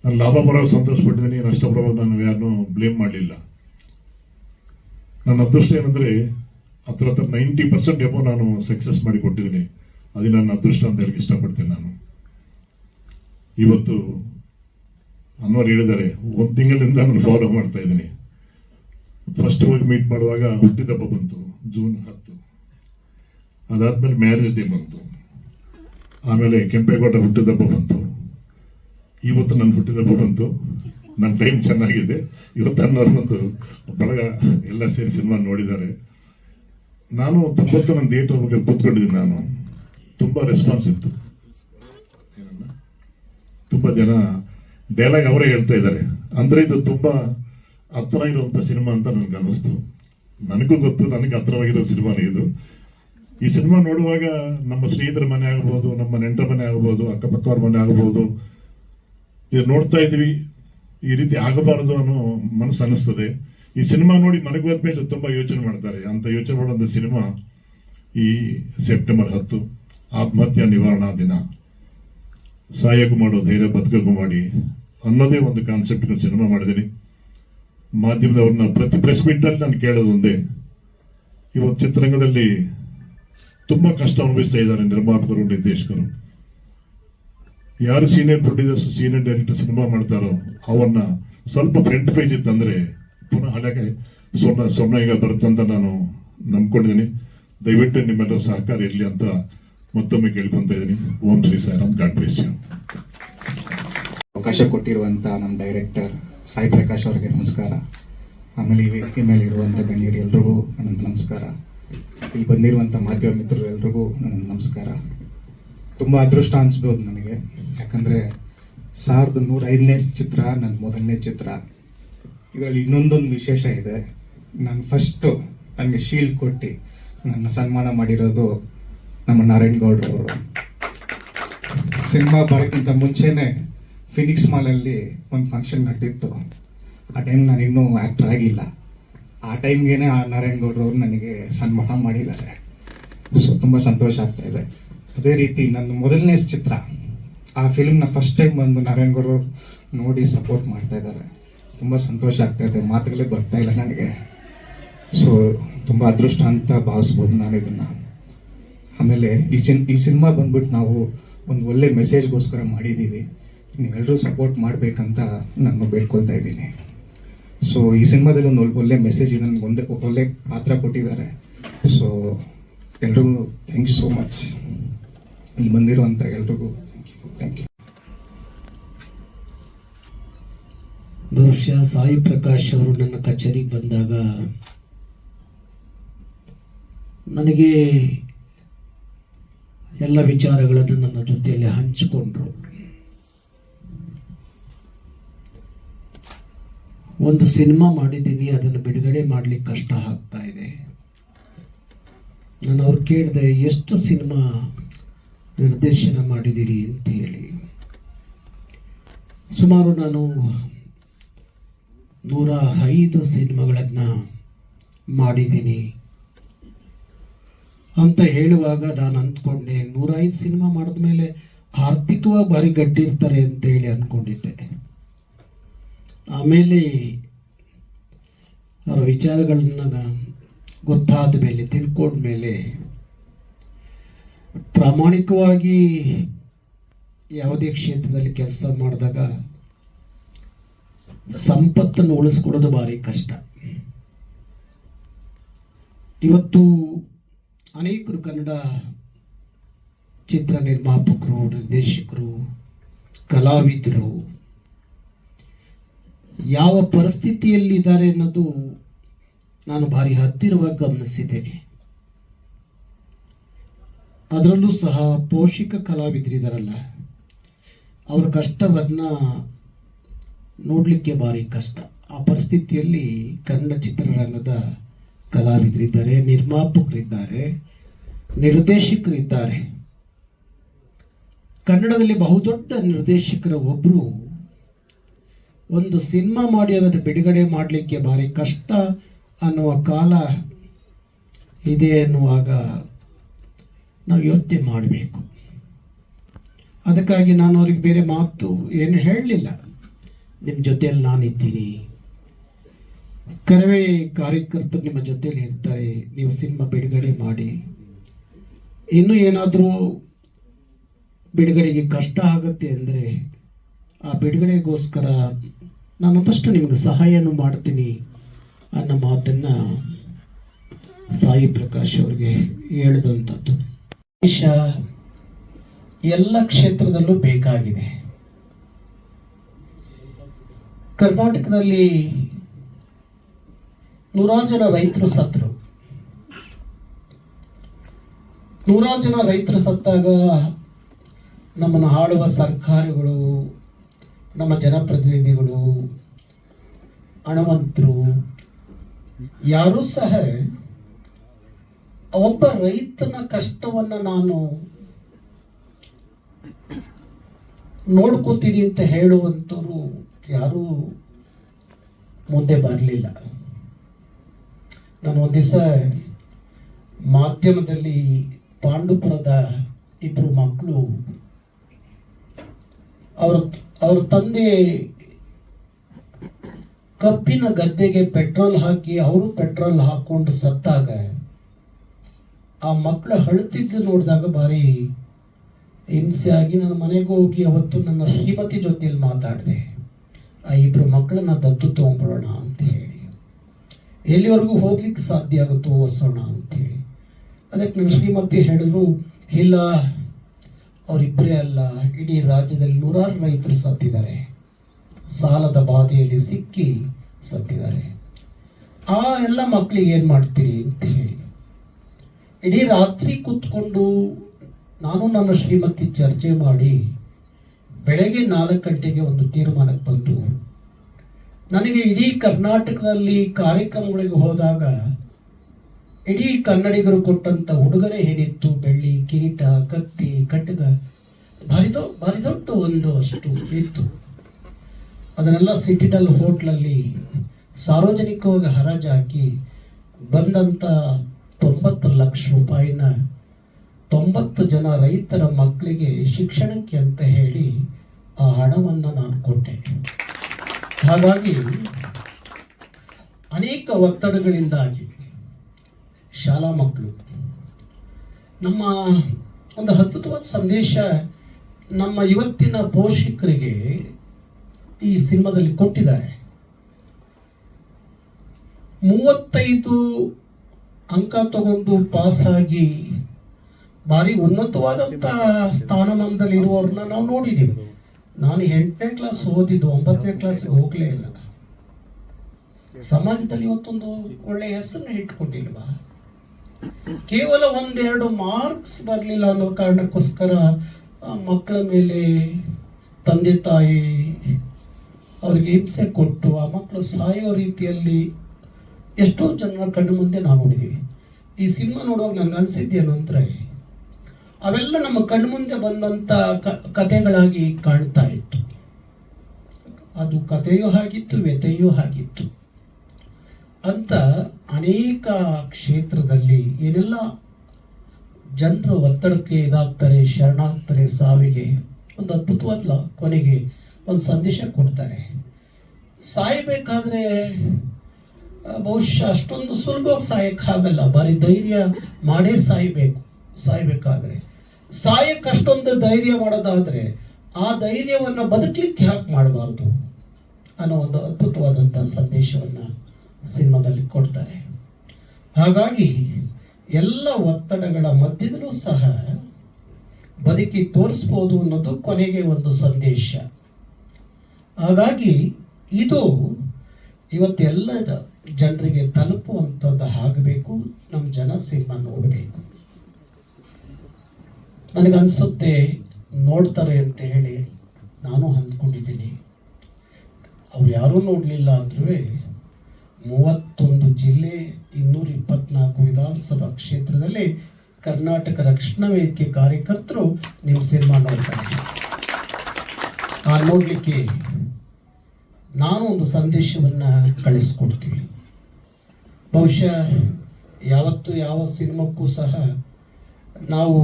ನಾನು ಲಾಭ ಬರೋ ಸಂತೋಷ ಪಟ್ಟಿದ್ದೀನಿ ನಷ್ಟ ಬರೋ ನಾನು ಯಾರನ್ನೂ ಬ್ಲೇಮ್ ಮಾಡಲಿಲ್ಲ. ನನ್ನ ಅದೃಷ್ಟ ಏನಂದ್ರೆ ಹತ್ರ ಹತ್ರ ನೈಂಟಿ ಪರ್ಸೆಂಟ್ ಎಬೋ ನಾನು ಸಕ್ಸಸ್ ಮಾಡಿ ಕೊಟ್ಟಿದ್ದೀನಿ. ಅದು ನನ್ನ ಅದೃಷ್ಟ ಅಂತ ಹೇಳಕ್ಕೆ ಇಷ್ಟಪಡ್ತೇನೆ ನಾನು. ಇವತ್ತು ಅನ್ವರ್ ಹೇಳಿದ್ದಾರೆ, ಒಂದು ತಿಂಗಳಿಂದ ನಾನು ಫಾಲೋ ಮಾಡ್ತಾ ಇದ್ದೀನಿ. ಫಸ್ಟ್ ಹೋಗಿ ಮೀಟ್ ಮಾಡುವಾಗ ಹುಟ್ಟಿದಬ್ಬ ಬಂತು ಜೂನ್ ಹತ್ತು. ಅದಾದ್ಮೇಲೆ ಮ್ಯಾರೇಜ್ ಡೇ ಬಂತು. ಆಮೇಲೆ ಕೆಂಪೇಗೌಡ ಹುಟ್ಟಿದಬ್ಬ ಬಂತು. ಇವತ್ತು ನನ್ನ ಹುಟ್ಟಿದಬ್ಬ ಬಂತು ನನ್ನ ಟೈಮ್ ಚೆನ್ನಾಗಿದೆ. ಇವತ್ತು ಅನ್ನೋರು ಬಳಗ ಎಲ್ಲ ಸೇರಿ ಸಿನಿಮಾ ನೋಡಿದ್ದಾರೆ. ನಾನು ತೊಂಬತ್ತು ನನ್ನ ಥಿಯೇಟರ್ ಬಗ್ಗೆ ಕೂತ್ಕೊಂಡಿದ್ದೀನಿ ನಾನು. ತುಂಬ ರೆಸ್ಪಾನ್ಸ್ ಇತ್ತು? ತುಂಬ ಜನ ಡೈಲಾಗ್ ಅವರೇ ಹೇಳ್ತಾ ಇದ್ದಾರೆ. ಅಂದರೆ ಇದು ತುಂಬ ಹತ್ರ ಇರುವಂಥ ಸಿನಿಮಾ ಅಂತ ನನಗೆ ಅನ್ನಿಸ್ತು. ನನಗೂ ಗೊತ್ತು, ನನಗೆ ಹತ್ರವಾಗಿರೋ ಸಿನಿಮಾನೇ ಇದು. ಈ ಸಿನಿಮಾ ನೋಡುವಾಗ ನಮ್ಮ ಸ್ನೇಹಿತರ ಮನೆ ಆಗ್ಬೋದು, ನಮ್ಮ ನೆಂಟರ ಮನೆ ಆಗ್ಬೋದು, ಅಕ್ಕಪಕ್ಕವ್ರ ಮನೆ ಆಗ್ಬೋದು ಇದು ನೋಡ್ತಾ ಇದ್ವಿ ಈ ರೀತಿ ಆಗಬಾರದು ಅನ್ನೋ ಮನಸ್ಸು ಅನ್ನಿಸ್ತದೆ. ಈ ಸಿನಿಮಾ ನೋಡಿ ಮನೆಗೆ ಹೋದ್ಮೇಲೆ ತುಂಬಾ ಯೋಚನೆ ಮಾಡ್ತಾರೆ. ಅಂತ ಯೋಚನೆ ಮಾಡೋಂಥ ಸಿನಿಮಾ ಈ ಸೆಪ್ಟೆಂಬರ್ ಹತ್ತು, ಆತ್ಮಹತ್ಯಾ ನಿವಾರಣಾ ದಿನ. ಸಹಾಯಕ್ಕೂ ಮಾಡೋ ಧೈರ್ಯ ಬದುಕಕ್ಕೂ ಮಾಡಿ ಅನ್ನೋದೇ ಒಂದು ಕಾನ್ಸೆಪ್ಟ್ ಸಿನಿಮಾ ಮಾಡಿದ್ದೀನಿ. ಮಾಧ್ಯಮದವ್ರನ್ನ ಪ್ರತಿ ಪ್ರೆಸ್ ಮೀಟಲ್ಲಿ ನಾನು ಕೇಳೋದು ಒಂದೇ. ಇವತ್ತು ಚಿತ್ರರಂಗದಲ್ಲಿ ತುಂಬಾ ಕಷ್ಟ ಅನುಭವಿಸ್ತಾ ಇದ್ದಾರೆ ನಿರ್ಮಾಪಕರು, ನಿರ್ದೇಶಕರು. ಯಾರು senior producers senior director cinema ಮಾಡ್ತಾರೋ, ಅವನ್ನ ಸ್ವಲ್ಪ ಫ್ರಂಟ್ ಪೇಜ್ ಇತ್ತಂದ್ರೆ ಪುನಃ ಹಳೆಗೆ ಸ್ವರ್ಣ ಸ್ವರ್ಣ ಈಗ ಬರುತ್ತಂತ ನಾನು ನಂಬ್ಕೊಂಡಿದ್ದೀನಿ. ದಯವಿಟ್ಟು ನಿಮ್ಮೆಲ್ಲರ ಸಹಕಾರ ಇರಲಿ ಅಂತ ಮತ್ತೊಮ್ಮೆ ಕೇಳ್ಕೊಂತ ಇದ್ದೀನಿ. Om Shri Sairam. God bless you ಅವಕಾಶ ಕೊಟ್ಟಿರುವಂಥ ನಮ್ಮ ಡೈರೆಕ್ಟರ್ ಸಾಯಿ ಪ್ರಕಾಶ್ ಅವರಿಗೆ ನಮಸ್ಕಾರ. ಆಮೇಲೆ ಈ ವೇದಿಕೆ ಮೇಲೆ ಇರುವಂಥ ಗಣ್ಯರು ಎಲ್ರಿಗೂ ನನ್ನ ನಮಸ್ಕಾರ. ಇಲ್ಲಿ ಬಂದಿರುವಂಥ ಮಾಧ್ಯಮ ಮಿತ್ರರು ಎಲ್ರಿಗೂ ನನ್ನ ನಮಸ್ಕಾರ. ತುಂಬ ಅದೃಷ್ಟ ಅನಿಸ್ಬೋದು ನನಗೆ. ಯಾಕಂದರೆ ಸಾವಿರದ ನೂರೈದನೇ ಚಿತ್ರ ನನ್ನ ಮೊದಲನೇ ಚಿತ್ರ. ಇದರಲ್ಲಿ ಇನ್ನೊಂದೊಂದು ವಿಶೇಷ ಇದೆ. ನಾನು ಫಸ್ಟು ನನಗೆ ಶೀಲ್ಡ್ ಕೊಟ್ಟು ನನ್ನ ಸನ್ಮಾನ ಮಾಡಿರೋದು ನಮ್ಮ ನಾರಾಯಣ್ ಗೌಡ್ರವರು ಸಿನಿಮಾ ಬರೋಕ್ಕಿಂತ ಮುಂಚೆನೆ ಫಿನಿಕ್ಸ್ ಮಾಲಲ್ಲಿ ಒಂದು ಫಂಕ್ಷನ್ ನಡೆದಿತ್ತು. ಆ ಟೈಮ್ ನಾನು ಇನ್ನೂ ಆ್ಯಕ್ಟರ್ ಆಗಿಲ್ಲ. ಆ ಟೈಮ್ಗೆ ಆ ನಾರಾಯಣ್ ಗೌಡ್ರವರು ನನಗೆ ಸನ್ಮಾನ ಮಾಡಿದ್ದಾರೆ. ಸೊ ತುಂಬ ಸಂತೋಷ ಆಗ್ತಾ ಇದೆ. ಅದೇ ರೀತಿ ನನ್ನ ಮೊದಲನೇ ಚಿತ್ರ, ಆ ಫಿಲ್ಮ್ನ ಫಸ್ಟ್ ಟೈಮ್ ಬಂದು ನಾರಾಯಣ್ ಗುರು ನೋಡಿ ಸಪೋರ್ಟ್ ಮಾಡ್ತಾ ಇದ್ದಾರೆ. ತುಂಬ ಸಂತೋಷ ಆಗ್ತಾ ಇದೆ. ಮಾತುಗಳೇ ಬರ್ತಾ ಇಲ್ಲ ನನಗೆ. ಸೊ ತುಂಬ ಅದೃಷ್ಟ ಅಂತ ಭಾವಿಸ್ಬೋದು ನಾನು ಇದನ್ನು. ಆಮೇಲೆ ಈ ಸಿನ್, ಈ ಸಿನಿಮಾ ಬಂದ್ಬಿಟ್ಟು ನಾವು ಒಂದು ಒಳ್ಳೆ ಮೆಸೇಜ್ಗೋಸ್ಕರ ಮಾಡಿದ್ದೀವಿ. ನೀವೆಲ್ಲರೂ ಸಪೋರ್ಟ್ ಮಾಡಬೇಕಂತ ನಾನು ಬೇಡ್ಕೊಳ್ತಾ ಇದ್ದೀನಿ. ಸೊ ಈ ಸಿನಿಮಾದಲ್ಲಿ ಒಂದು ಒಳ್ಳೆ ಮೆಸೇಜ್ ಇದೆ. ನನಗೆ ಒಂದೇ ಒಳ್ಳೆ ಪಾತ್ರ ಕೊಟ್ಟಿದ್ದಾರೆ. ಸೊ ಎಲ್ಲರೂ ಥ್ಯಾಂಕ್ ಯು ಸೋ ಮಚ್ ಇಲ್ಲಿ ಬಂದಿರುವಂಥ ಎಲ್ರಿಗೂ ಥ್ಯಾಂಕ್ ಯು ಬಹುಶಃ ಸಾಯಿ ಪ್ರಕಾಶ್ ಅವರು ನನ್ನ ಕಚೇರಿಗೆ ಬಂದಾಗ ನನಗೆ ಎಲ್ಲ ವಿಚಾರಗಳನ್ನು ನನ್ನ ಜೊತೆಯಲ್ಲಿ ಹಂಚಿಕೊಂಡ್ರು. ಒಂದು ಸಿನಿಮಾ ಮಾಡಿದ್ದೀನಿ, ಅದನ್ನು ಬಿಡುಗಡೆ ಮಾಡಲಿಕ್ಕೆ ಕಷ್ಟ ಆಗ್ತಾ ಇದೆ. ನಾನು ಅವ್ರು ಕೇಳಿದೆ, ಎಷ್ಟು ಸಿನಿಮಾ ನಿರ್ದೇಶನ ಮಾಡಿದಿರಿ ಅಂತ ಹೇಳಿ ಸುಮಾರು ನಾನು ನೂರ ಐದು ಸಿನಿಮಾಗಳನ್ನು ಮಾಡಿದ್ದೀನಿ ಅಂತ ಹೇಳುವಾಗ ನಾನು ಅಂದ್ಕೊಂಡೆ ನೂರ ಐದು ಸಿನಿಮಾ ಮಾಡಿದ ಮೇಲೆ ಆರ್ಥಿಕವಾಗಿ ಭಾರಿ ಗಟ್ಟಿ ಇರ್ತಾರೆ ಅಂತ ಹೇಳಿ ಅಂದ್ಕೊಂಡಿದ್ದೆ ಆಮೇಲೆ ಅವರ ವಿಚಾರಗಳನ್ನ ಗೊತ್ತಾದ ಮೇಲೆ, ತಿಳ್ಕೊಂಡ ಮೇಲೆ ಪ್ರಾಮಾಣಿಕವಾಗಿ ಯಾವುದೇ ಕ್ಷೇತ್ರದಲ್ಲಿ ಕೆಲಸ ಮಾಡಿದಾಗ ಸಂಪತ್ತನ್ನು ಉಳಿಸ್ಕೊಳ್ಳೋದು ಭಾರಿ ಕಷ್ಟ. ಇವತ್ತು ಅನೇಕರು ಕನ್ನಡ ಚಿತ್ರ ನಿರ್ಮಾಪಕರು, ನಿರ್ದೇಶಕರು, ಕಲಾವಿದರು ಯಾವ ಪರಿಸ್ಥಿತಿಯಲ್ಲಿದ್ದಾರೆ ಅನ್ನೋದು ನಾನು ಭಾರಿ ಹತ್ತಿರವಾಗಿ ಗಮನಿಸಿದ್ದೇನೆ. ಅದರಲ್ಲೂ ಸಹ ಪೋಷಕ ಕಲಾವಿದರಿದಾರಲ್ಲ ಅವರ ಕಷ್ಟವನ್ನು ನೋಡಲಿಕ್ಕೆ ಭಾರಿ ಕಷ್ಟ. ಆ ಪರಿಸ್ಥಿತಿಯಲ್ಲಿ ಕನ್ನಡ ಚಿತ್ರರಂಗದ ಕಲಾವಿದರಿದ್ದಾರೆ, ನಿರ್ಮಾಪಕರಿದ್ದಾರೆ, ನಿರ್ದೇಶಕರಿದ್ದಾರೆ. ಕನ್ನಡದಲ್ಲಿ ಬಹುದೊಡ್ಡ ನಿರ್ದೇಶಕರ ಒಬ್ಬರು ಒಂದು ಸಿನಿಮಾ ಮಾಡಿ ಅದನ್ನು ಬಿಡುಗಡೆ ಮಾಡಲಿಕ್ಕೆ ಭಾರಿ ಕಷ್ಟ ಅನ್ನುವ ಕಾಲ ಇದೆ ಎನ್ನುವಾಗ ನಾವು ಯೋಚನೆ ಮಾಡಬೇಕು. ಅದಕ್ಕಾಗಿ ನಾನು ಅವ್ರಿಗೆ ಬೇರೆ ಮಾತು ಏನು ಹೇಳಲಿಲ್ಲ. ನಿಮ್ಮ ಜೊತೆಯಲ್ಲಿ ನಾನಿದ್ದೀನಿ. ಕರವೇ ಕಾರ್ಯಕರ್ತರು ನಿಮ್ಮ ಜೊತೆಯಲ್ಲಿ ಇರ್ತಾರೆ. ನೀವು ಸಿನಿಮಾ ಬಿಡುಗಡೆ ಮಾಡಿ. ಇನ್ನೂ ಏನಾದರೂ ಬಿಡುಗಡೆಗೆ ಕಷ್ಟ ಆಗುತ್ತೆ ಅಂದರೆ ಆ ಬಿಡುಗಡೆಗೋಸ್ಕರ ನಾನು ಒಂದಷ್ಟು ನಿಮಗೆ ಸಹಾಯನೂ ಮಾಡ್ತೀನಿ ಅನ್ನೋ ಮಾತನ್ನು ಸಾಯಿ ಪ್ರಕಾಶ್ ಅವ್ರಿಗೆ ಹೇಳಿದಂಥದ್ದು. ದೇಶ ಎಲ್ಲ ಕ್ಷೇತ್ರದಲ್ಲೂ ಬೇಕಾಗಿದೆ. ಕರ್ನಾಟಕದಲ್ಲಿ ನೂರಾರು ಜನ ರೈತರು ಸತ್ರು ನೂರಾರು ಜನ ರೈತರು ಸತ್ತಾಗ ನಮ್ಮನ್ನು ಆಳುವ ಸರ್ಕಾರಗಳು, ನಮ್ಮ ಜನಪ್ರತಿನಿಧಿಗಳು, ಹಣವಂತರು, ಯಾರೂ ಸಹ ಒಬ್ಬ ರೈತನ ಕಷ್ಟವನ್ನು ನಾನು ನೋಡ್ಕೋತೀನಿ ಅಂತ ಹೇಳುವಂಥವ್ರು ಯಾರೂ ಮುಂದೆ ಬರಲಿಲ್ಲ. ನಾನು ಒಂದು ದಿವಸ ಮಾಧ್ಯಮದಲ್ಲಿ ಪಾಂಡುಪುರದ ಇಬ್ಬರು ಮಕ್ಕಳು ಅವ್ರ ಅವ್ರ ತಂದೆ ಕಬ್ಬಿನ ಗದ್ದೆಗೆ ಪೆಟ್ರೋಲ್ ಹಾಕಿ, ಅವರು ಪೆಟ್ರೋಲ್ ಹಾಕೊಂಡು ಸತ್ತಾಗ ಆ ಮಕ್ಕಳು ಅಳ್ತಿದ್ದು ನೋಡಿದಾಗ ಭಾರಿ ಹಿಂಸೆ ಆಗಿ ನನ್ನ ಮನೆಗೆ ಹೋಗಿ ಅವತ್ತು ನನ್ನ ಶ್ರೀಮತಿ ಜೊತೆಯಲ್ಲಿ ಮಾತಾಡಿದೆ. ಆ ಇಬ್ರು ಮಕ್ಕಳನ್ನ ದತ್ತು ತೊಗೊಂಬರೋಣ ಅಂತ ಹೇಳಿ. ಎಲ್ಲಿವರೆಗೂ ಹೋಗ್ಲಿಕ್ಕೆ ಸಾಧ್ಯ ಆಗುತ್ತೋ ಓದಿಸೋಣ ಅಂತೇಳಿ ಅದಕ್ಕೆ ನನ್ನ ಶ್ರೀಮತಿ ಹೇಳಿದ್ರು, ಇಲ್ಲ ಅವರಿಬ್ಬರೇ ಅಲ್ಲ, ಇಡೀ ರಾಜ್ಯದಲ್ಲಿ ನೂರಾರು ರೈತರು ಸತ್ತಿದ್ದಾರೆ. ಸಾಲದ ಬಾಧೆಯಲ್ಲಿ ಸಿಕ್ಕಿ ಸತ್ತಿದ್ದಾರೆ. ಆ ಎಲ್ಲ ಮಕ್ಕಳಿಗೆ ಏನು ಮಾಡ್ತೀರಿ? ಅಂತ ಹೇಳಿ. ಇಡೀ ರಾತ್ರಿ ಕೂತ್ಕೊಂಡು ನಾನು ನನ್ನ ಶ್ರೀಮತಿ ಚರ್ಚೆ ಮಾಡಿ ಬೆಳಗ್ಗೆ ನಾಲ್ಕು ಗಂಟೆಗೆ ಒಂದು ತೀರ್ಮಾನಕ್ಕೆ ಬಂದು, ನನಗೆ ಇಡೀ ಕರ್ನಾಟಕದಲ್ಲಿ ಕಾರ್ಯಕ್ರಮಗಳಿಗೆ ಹೋದಾಗ ಇಡೀ ಕನ್ನಡಿಗರು ಕೊಟ್ಟಂತ ಉಡುಗೊರೆ ಏನಿತ್ತು? ಬೆಳ್ಳಿ, ಕಿರೀಟ, ಕತ್ತಿ ಕಟ್ಟಗ ಭಾರಿ ದೊ, ಭಾರಿ ದೊಡ್ಡ ಒಂದು ಅಷ್ಟು ಇತ್ತು. ಅದನ್ನೆಲ್ಲ ಸಿಟಿಡಲ್ ಹೋಟ್ಲಲ್ಲಿ ಸಾರ್ವಜನಿಕವಾಗಿ ಹರಾಜು ಹಾಕಿ ಬಂದಂಥ ತೊಂಬತ್ತು ಲಕ್ಷ ರೂಪಾಯಿನ ತೊಂಬತ್ತು ಜನ ರೈತರ ಮಕ್ಕಳಿಗೆ ಶಿಕ್ಷಣಕ್ಕೆ ಅಂತ ಹೇಳಿ ಆ ಹಣವನ್ನು ನಾನು ಕೊಟ್ಟೆ. ಹಾಗಾಗಿ ಅನೇಕ ಒತ್ತಡಗಳಿಂದಾಗಿ ಶಾಲಾ ಮಕ್ಕಳು, ನಮ್ಮ ಒಂದು ಅದ್ಭುತವಾದ ಸಂದೇಶ, ನಮ್ಮ ಇವತ್ತಿನ ಪೋಷಕರಿಗೆ ಈ ಸಿನಿಮಾದಲ್ಲಿ ಕೊಟ್ಟಿದ್ದಾರೆ. ಮೂವತ್ತೈದು ಅಂಕ ತಗೊಂಡು ಪಾಸಾಗಿ ಭಾರಿ ಉನ್ನತವಾದಂಥ ಸ್ಥಾನಮಾನದಲ್ಲಿ ಇರುವವ್ರನ್ನ ನಾವು ನೋಡಿದ್ದೀವಿ ನಾನು ಎಂಟನೇ ಕ್ಲಾಸ್ ಓದಿದ್ದು ಒಂಬತ್ತನೇ ಕ್ಲಾಸ್ಗೆ ಹೋಗಲೇ ಇಲ್ಲ. ಸಮಾಜದಲ್ಲಿ ಇವತ್ತೊಂದು ಒಳ್ಳೆಯ ಹೆಸರನ್ನ ಇಟ್ಕೊಂಡಿಲ್ವಾ? ಕೇವಲ ಒಂದೆರಡು ಮಾರ್ಕ್ಸ್ ಬರಲಿಲ್ಲ ಅನ್ನೋ ಕಾರಣಕ್ಕೋಸ್ಕರ ಮಕ್ಕಳ ಮೇಲೆ ತಂದೆ ತಾಯಿ ಅವ್ರಿಗೆ ಹಿಂಸೆ ಕೊಟ್ಟು, ಆ ಮಕ್ಕಳು ಸಾಯೋ ರೀತಿಯಲ್ಲಿ ಎಷ್ಟೋ ಜನರ ಕಣ್ಣು ಮುಂದೆ ನಾವು ನೋಡಿದ್ದೀವಿ ಈ ಸಿನಿಮಾ ನೋಡುವಾಗ ನನಗೆ ಅನಿಸಿದ್ದೇನು ಅಂದರೆ, ಅವೆಲ್ಲ ನಮ್ಮ ಕಣ್ಣು ಮುಂದೆ ಬಂದಂಥ ಕಥೆಗಳಾಗಿ ಕಾಣ್ತಾ ಇತ್ತು. ಅದು ಕಥೆಯೂ ಆಗಿತ್ತು, ವ್ಯಥೆಯೂ ಆಗಿತ್ತು. ಅಂತ ಅನೇಕ ಕ್ಷೇತ್ರದಲ್ಲಿ ಏನೆಲ್ಲ ಜನರು ಒತ್ತಡಕ್ಕೆ ಇದಾಗ್ತಾರೆ, ಶರಣಾಗ್ತಾರೆ ಸಾವಿಗೆ, ಒಂದು ಅದ್ಭುತವಾದ ಕೊನೆಗೆ ಒಂದು ಸಂದೇಶ ಕೊಡ್ತಾರೆ. ಸಾಯಬೇಕಾದ್ರೆ ಬಹುಶಃ ಅಷ್ಟೊಂದು ಸುಲಭವಾಗಿ ಸಾಯಕ್ಕಾಗಲ್ಲ ಬರೀ ಧೈರ್ಯ ಮಾಡೇ ಸಾಯಬೇಕು, ಸಾಯ್ಬೇಕಾದ್ರೆ. ಸಾಯಕ್ಕೆ ಅಷ್ಟೊಂದು ಧೈರ್ಯ ಮಾಡೋದಾದ್ರೆ ಆ ಧೈರ್ಯವನ್ನು ಬದುಕಲಿಕ್ಕೆ ಯಾಕೆ ಮಾಡಬಾರ್ದು ಅನ್ನೋ ಒಂದು ಅದ್ಭುತವಾದಂಥ ಸಂದೇಶವನ್ನು ಸಿನಿಮಾದಲ್ಲಿ ಕೊಡ್ತಾರೆ. ಹಾಗಾಗಿ ಎಲ್ಲ ಒತ್ತಡಗಳ ಮಧ್ಯದಲ್ಲೂ ಸಹ ಬದುಕಿ ತೋರಿಸ್ಬೋದು ಅನ್ನೋದು ಕೊನೆಗೆ ಒಂದು ಸಂದೇಶ. ಹಾಗಾಗಿ ಇದು ಇವತ್ತೆಲ್ಲದ ಜನರಿಗೆ ತಲುಪುವಂಥದ್ದು ಆಗಬೇಕು, ನಮ್ಮ ಜನ ಸಿನಿಮಾ ನೋಡಬೇಕು. ನನಗನ್ಸುತ್ತೆ ನೋಡ್ತಾರೆ ಅಂತ ಹೇಳಿ ನಾನು ಅಂದ್ಕೊಂಡಿದ್ದೀನಿ. ಅವ್ರು ಯಾರೂ ನೋಡಲಿಲ್ಲ ಅಂದ್ರೂ ಮೂವತ್ತೊಂದು ಜಿಲ್ಲೆ ಇನ್ನೂರ ಇಪ್ಪತ್ನಾಲ್ಕು ವಿಧಾನಸಭಾ ಕ್ಷೇತ್ರದಲ್ಲಿ ಕರ್ನಾಟಕ ರಕ್ಷಣಾ ವೇದಿಕೆ ಕಾರ್ಯಕರ್ತರು ನಿಮ್ಮ ಸಿನಿಮಾ ನೋಡ್ತಾರೆ. ಆ ನೋಡಲಿಕ್ಕೆ ನಾನು ಒಂದು ಸಂದೇಶವನ್ನು ಕಳಿಸ್ಕೊಡ್ತೀವಿ ಬಹುಶಃ ಯಾವತ್ತು ಯಾವ ಸಿನಿಮಾಕ್ಕೂ ಸಹ ನಾವು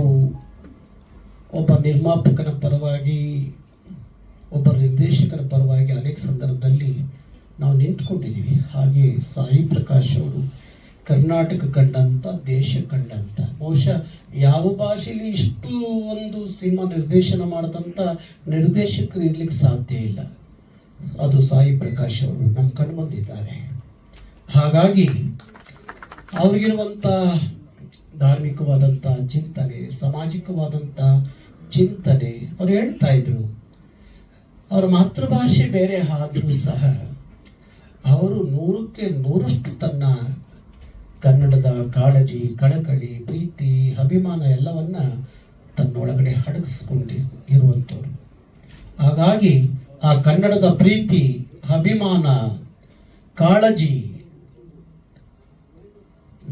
ಒಬ್ಬ ನಿರ್ಮಾಪಕನ ಪರವಾಗಿ, ಒಬ್ಬ ನಿರ್ದೇಶಕರ ಪರವಾಗಿ ಅನೇಕ ಸಂದರ್ಭದಲ್ಲಿ ನಾವು ನಿಂತ್ಕೊಂಡಿದ್ದೀವಿ. ಹಾಗೆ ಸಾಯಿ ಪ್ರಕಾಶ್ ಅವರು ಕರ್ನಾಟಕ ಕಂಡಂಥ ದೇಶ ಕಂಡಂಥ ಬಹುಶಃ ಯಾವ ಭಾಷೆಯಲ್ಲಿ ಇಷ್ಟು ಒಂದು ಸಿನಿಮಾ ನಿರ್ದೇಶನ ಮಾಡಿದಂಥ ನಿರ್ದೇಶಕರು ಇರ್ಲಿಕ್ಕೆ ಸಾಧ್ಯ ಇಲ್ಲ. ಅದು ಸಾಯಿ ಪ್ರಕಾಶ್ ಅವರು ನಮ್ಮ ಕಂಡು ಬಂದಿದ್ದಾರೆ ಹಾಗಾಗಿ ಅವ್ರಿಗಿರುವಂಥ ಧಾರ್ಮಿಕವಾದಂಥ ಚಿಂತನೆ, ಸಾಮಾಜಿಕವಾದಂಥ ಚಿಂತನೆ, ಅವ್ರು ಹೇಳ್ತಾ ಇದ್ರು. ಅವರ ಮಾತೃಭಾಷೆ ಬೇರೆ ಆದರೂ ಸಹ ಅವರು ನೂರಕ್ಕೆ ನೂರಷ್ಟು ತನ್ನ ಕನ್ನಡದ ಕಾಳಜಿ, ಕಳಕಳಿ, ಪ್ರೀತಿ, ಅಭಿಮಾನ ಎಲ್ಲವನ್ನ ತನ್ನೊಳಗಡೆ ಅಡಗಿಸ್ಕೊಂಡು ಇರುವಂಥವ್ರು. ಹಾಗಾಗಿ ಆ ಕನ್ನಡದ ಪ್ರೀತಿ, ಅಭಿಮಾನ, ಕಾಳಜಿ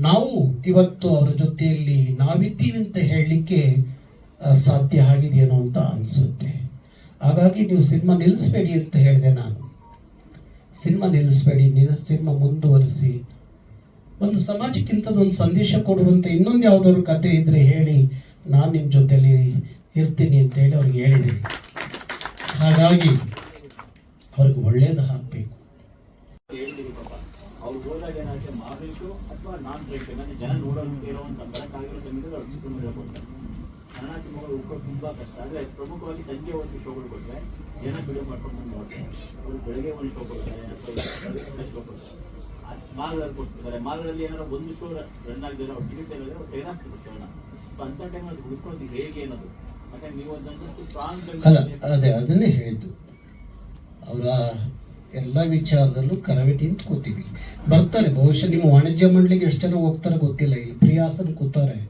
ನಾವು ಇವತ್ತು ಅವರ ಜೊತೆಯಲ್ಲಿ ನಾವಿದ್ದೀವಿ ಅಂತ ಹೇಳಲಿಕ್ಕೆ ಸಾಧ್ಯ ಆಗಿದೆಯೇನೋ ಅಂತ ಅನಿಸುತ್ತೆ. ಹಾಗಾಗಿ ನೀವು ಸಿನಿಮಾ ನಿಲ್ಲಿಸ್ಬೇಡಿ ಅಂತ ಹೇಳಿದೆ ನಾನು. ಸಿನಿಮಾ ನಿಲ್ಲಿಸ್ಬೇಡಿ ಸಿನಿಮಾ ಮುಂದುವರಿಸಿ. ಒಂದು ಸಮಾಜಕ್ಕಿಂತದ ಇಂಥದ್ದೊಂದು ಸಂದೇಶ ಕೊಡುವಂಥ ಇನ್ನೊಂದು ಯಾವುದಾದ್ರು ಕತೆ ಇದ್ರೆ ಹೇಳಿ ನಾನು ನಿಮ್ಮ ಜೊತೆಯಲ್ಲಿ ಇರ್ತೀನಿ ಅಂತ ಹೇಳಿ ಅವ್ರಿಗೆ ಹೇಳಿದ್ದೀನಿ ಹಾಗಾಗಿ ಅವ್ರಿಗೆ ಒಳ್ಳೆಯದು ಹಾಕಬೇಕು ಅವ್ರು ಹೋದಾಗ ಏನಾಗುತ್ತೆ ಮಾಡಬೇಕು ಅಥವಾ ನಾನ್ ಬೇಕು ಏನಾದ್ರೆ ಜನ ನೋಡೋಕೆ ಇರುವಂತ ಬರಕ್ಕಾಗಿರೋ ಸಮಯದಲ್ಲಿ ಅವ್ರು ಚಿತ್ರಮಂದಿರ ಕೊಡ್ತಾರೆ. ಕನ್ನಡ ಸಿನಿಮಾಗಳು ಹುಡ್ಕೋದು ತುಂಬಾ ಕಷ್ಟ. ಆದರೆ ಪ್ರಮುಖವಾಗಿ ಸಂಜೆ ಒಂದು ಶೋಗಳು ಕೊಟ್ಟರೆ ಜನ ಬಿಡುಗಡೆ ಮಾಡ್ಕೊಂಡು ಬಂದು ನೋಡ್ತಾರೆ. ಅವರು ಬೆಳಗ್ಗೆ ಒಂದು ಶೋ ಕೊಡ್ತಾರೆ ಅಥವಾ ಶೋ ಕೊಡ್ತಾರೆ. ಮಾಲ್ಗಳಲ್ಲಿ ಕೊಡ್ತಿದ್ದಾರೆ ಮಾಲ್ಗಳಲ್ಲಿ ಏನಾದ್ರು ಒಂದು ಶೋ ರನ್ ಆಗದಿರೋ ಅವ್ರು ಟಿಕೆಟ್ ಏನಾದ್ರೆ ಅವ್ರು ಟ್ರೈನ್ ಆಗ್ತಿದ್ರು ಶೋನ ಸೊ ಅಂತ ಟೈಮ್ ಅದು ಹುಡ್ಕೋದು ಹೇಗೆ ಅನ್ನೋದು. ಮತ್ತೆ ನೀವು ಅದನ್ನಷ್ಟು ಸ್ಟ್ರಾಂಗ್ ಅದೇ ಅದನ್ನೇ ಹೇಳಿದ್ದು. ಅವರ ಎಲ್ಲ ವಿಚಾರದಲ್ಲೂ ಕರವೇ ಕೂತೀವಿ. ಬರ್ತಾರೆ, ಬಹುಶಃ ನಿಮ್ಮ ವಾಣಿಜ್ಯ ಮಂಡಳಿಗೆ ಎಷ್ಟು ಜನ ಹೋಗ್ತಾರೆ ಗೊತ್ತಿಲ್ಲ. ಇಲ್ಲಿ ಪ್ರಿಯಾಸನ ಕೂತಾರೆ.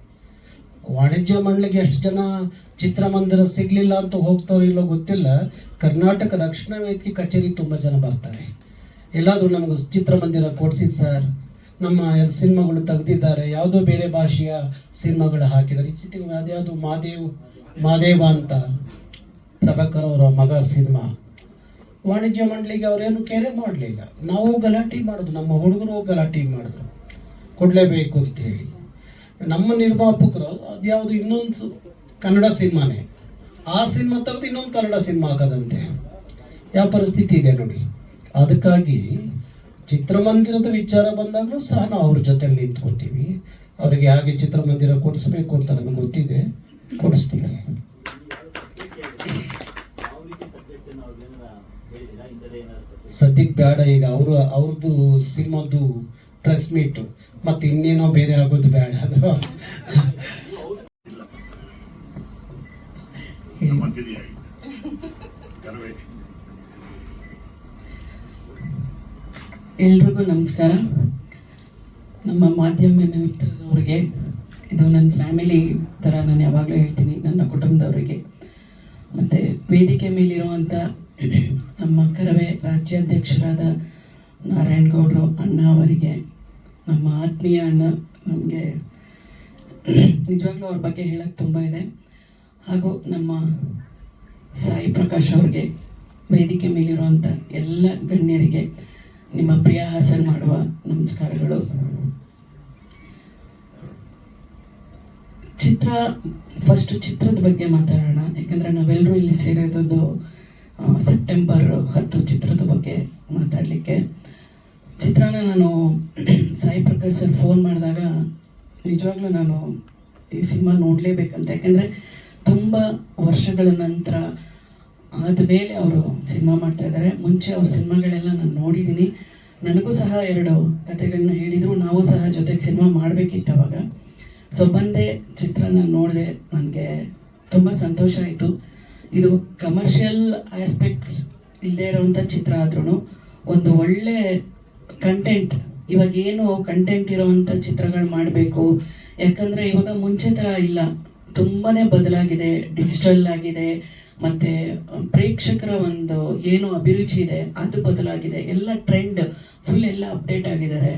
ವಾಣಿಜ್ಯ ಮಂಡಳಿಗೆ ಎಷ್ಟು ಜನ ಚಿತ್ರಮಂದಿರ ಸಿಗ್ಲಿಲ್ಲ ಅಂತ ಹೋಗ್ತಾರೋ ಇಲ್ಲೋ ಗೊತ್ತಿಲ್ಲ. ಕರ್ನಾಟಕ ರಕ್ಷಣಾ ವೇದಿಕೆ ಕಚೇರಿ ತುಂಬ ಜನ ಬರ್ತಾರೆ. ಎಲ್ಲಾದರೂ ನಮಗೆ ಚಿತ್ರಮಂದಿರ ಕೊಡಿಸಿ ಸರ್. ನಮ್ಮ ಸಿನಿಮಾಗಳು ತೆಗೆದಿದ್ದಾರೆ. ಯಾವುದೋ ಬೇರೆ ಭಾಷೆಯ ಸಿನಿಮಾಗಳು ಹಾಕಿದ್ದಾರೆ. ಇತ್ತೀಚೆಗೆ ಅದ್ಯಾವುದು ಮಾದೇವ್, ಮಾದೇವ ಅಂತ ಪ್ರಭಾಕರ್ ಅವರ ಮಗ ಸಿನಿಮಾ. ವಾಣಿಜ್ಯ ಮಂಡಳಿಗೆ ಅವರೇನು ಕೆರೆ ಮಾಡಲಿಲ್ಲ. ನಾವು ಗಲಾಟೆ ಮಾಡೋದು, ನಮ್ಮ ಹುಡುಗರು ಗಲಾಟೆ ಮಾಡಿದ್ರು. ಕೊಡಲೇಬೇಕು ಅಂತ ಹೇಳಿ. ನಮ್ಮ ನಿರ್ಮಾಪಕರು, ಅದ್ಯಾವುದು ಇನ್ನೊಂದು ಕನ್ನಡ ಸಿನಿಮಾನೇ, ಆ ಸಿನಿಮಾ ತೆಗೆದು ಇನ್ನೊಂದು ಕನ್ನಡ ಸಿನಿಮಾ ಆಗದಂತೆ ಯಾವ ಪರಿಸ್ಥಿತಿ ಇದೆ ನೋಡಿ. ಅದಕ್ಕಾಗಿ ಚಿತ್ರಮಂದಿರದ ವಿಚಾರ ಬಂದಾಗಲೂ ಸಹ ನಾವು ಅವ್ರ ಜೊತೆಲಿ ನಿಂತ್ಕೊತೀವಿ ಅವರಿಗೆ ಹಾಗೆ ಚಿತ್ರಮಂದಿರ ಕೊಡಿಸ್ಬೇಕು ಅಂತ ನಮಗೆ ಗೊತ್ತಿದೆ, ಕೊಡಿಸ್ತೀವಿ ಯಾವ ರೀತಿ ಸಬ್ಜೆಕ್ಟ್ ಅನ್ನು ಅವ್ರಿಗೆ ಏನಾರ ಹೇಳಿದಿರಾ ಇಂಥದ್ದೇ ಏನಾದ್ರು ಸದ್ಯಕ್ಕೆ ಬೇಡ ಈಗ. ಅವರು ಅವ್ರದ್ದು ಸಿನಿಮಾದು ಪ್ರೆಸ್ ಮೀಟು ಮತ್ತೆ ಇನ್ನೇನೋ ಬೇರೆ ಆಗೋದು ಬೇಡ ಅದು. ಎಲ್ರಿಗೂ ನಮಸ್ಕಾರ. ನಮ್ಮ ಮಾಧ್ಯಮ ಮಿತ್ರದವ್ರಿಗೆ ಇದು ನನ್ನ ಫ್ಯಾಮಿಲಿ ಥರ ನಾನು ಯಾವಾಗಲೂ ಹೇಳ್ತೀನಿ, ನನ್ನ ಕುಟುಂಬದವರಿಗೆ. ಮತ್ತು ವೇದಿಕೆ ಮೇಲಿರುವಂಥ ನಮ್ಮ ಕರವೇ ರಾಜ್ಯಾಧ್ಯಕ್ಷರಾದ ನಾರಾಯಣಗೌಡರು ಅಣ್ಣ ಅವರಿಗೆ, ನಮ್ಮ ಆತ್ಮೀಯ ಅಣ್ಣ ನಮಗೆ ನಿಜವಾಗ್ಲೂ ಅವ್ರ ಬಗ್ಗೆ ಹೇಳಕ್ಕೆ ತುಂಬ ಇದೆ. ಹಾಗೂ ನಮ್ಮ ಸಾಯಿ ಪ್ರಕಾಶ್ ಅವ್ರಿಗೆ ವೇದಿಕೆ ಮೇಲಿರುವಂಥ ಎಲ್ಲ ಗಣ್ಯರಿಗೆ ನಿಮ್ಮ ಪ್ರಿಯ ಹಾಸನ್ ಮಾಡುವ ನಮಸ್ಕಾರಗಳು. ಚಿತ್ರ ಫಸ್ಟ್ ಚಿತ್ರದ ಬಗ್ಗೆ ಮಾತಾಡೋಣ. ಯಾಕಂದರೆ ನಾವೆಲ್ಲರೂ ಇಲ್ಲಿ ಸೇರಿರೋದು ಸೆಪ್ಟೆಂಬರ್ ಹತ್ತು ಚಿತ್ರದ ಬಗ್ಗೆ ಮಾತಾಡಲಿಕ್ಕೆ. ಚಿತ್ರನ ನಾನು <clears throat> ಸಾಯಿ ಪ್ರಕಾಶ್ ಸರ್ ಫೋನ್ ಮಾಡಿದಾಗ ನಿಜವಾಗ್ಲೂ ನಾನು ಈ ಸಿನಿಮಾ ನೋಡಲೇಬೇಕಂತ. ಯಾಕೆಂದರೆ ತುಂಬ ವರ್ಷಗಳ ನಂತರ ಆದಮೇಲೆ ಅವರು ಸಿನಿಮಾ ಮಾಡ್ತಾ ಇದ್ದಾರೆ. ಮುಂಚೆ ಅವ್ರ ಸಿನಿಮಾಗಳೆಲ್ಲ ನಾನು ನೋಡಿದ್ದೀನಿ. ನನಗೂ ಸಹ ಎರಡು ಕಥೆಗಳನ್ನ ಹೇಳಿದರು. ನಾವು ಸಹ ಜೊತೆಗೆ ಸಿನಿಮಾ ಮಾಡಬೇಕಿತ್ತು ಅವಾಗ. ಸೊ ಬಂದೆ ಚಿತ್ರನ ನೋಡಿದೆ. ನನಗೆ ತುಂಬ ಸಂತೋಷ ಆಯಿತು. ಇದು ಕಮರ್ಷಿಯಲ್ ಆಸ್ಪೆಕ್ಟ್ಸ್ ಇಲ್ಲದೆ ಇರೋವಂಥ ಚಿತ್ರ ಆದ್ರೂ ಒಂದು ಒಳ್ಳೆ ಕಂಟೆಂಟ್ ಇವಾಗ ಏನು ಕಂಟೆಂಟ್ ಇರೋವಂಥ ಚಿತ್ರಗಳು ಮಾಡಬೇಕು? ಯಾಕಂದರೆ ಇವಾಗ ಮುಂಚೆ ಥರ ಇಲ್ಲ. ತುಂಬಾ ಬದಲಾಗಿದೆ ಡಿಜಿಟಲ್ ಆಗಿದೆ, ಮತ್ತು ಪ್ರೇಕ್ಷಕರ ಒಂದು ಏನು ಅಭಿರುಚಿ ಇದೆ, ಅದು ಬದಲಾಗಿದೆ. ಎಲ್ಲ ಟ್ರೆಂಡ್ ಫುಲ್ ಎಲ್ಲ ಅಪ್ಡೇಟ್ ಆಗಿದ್ದಾರೆ.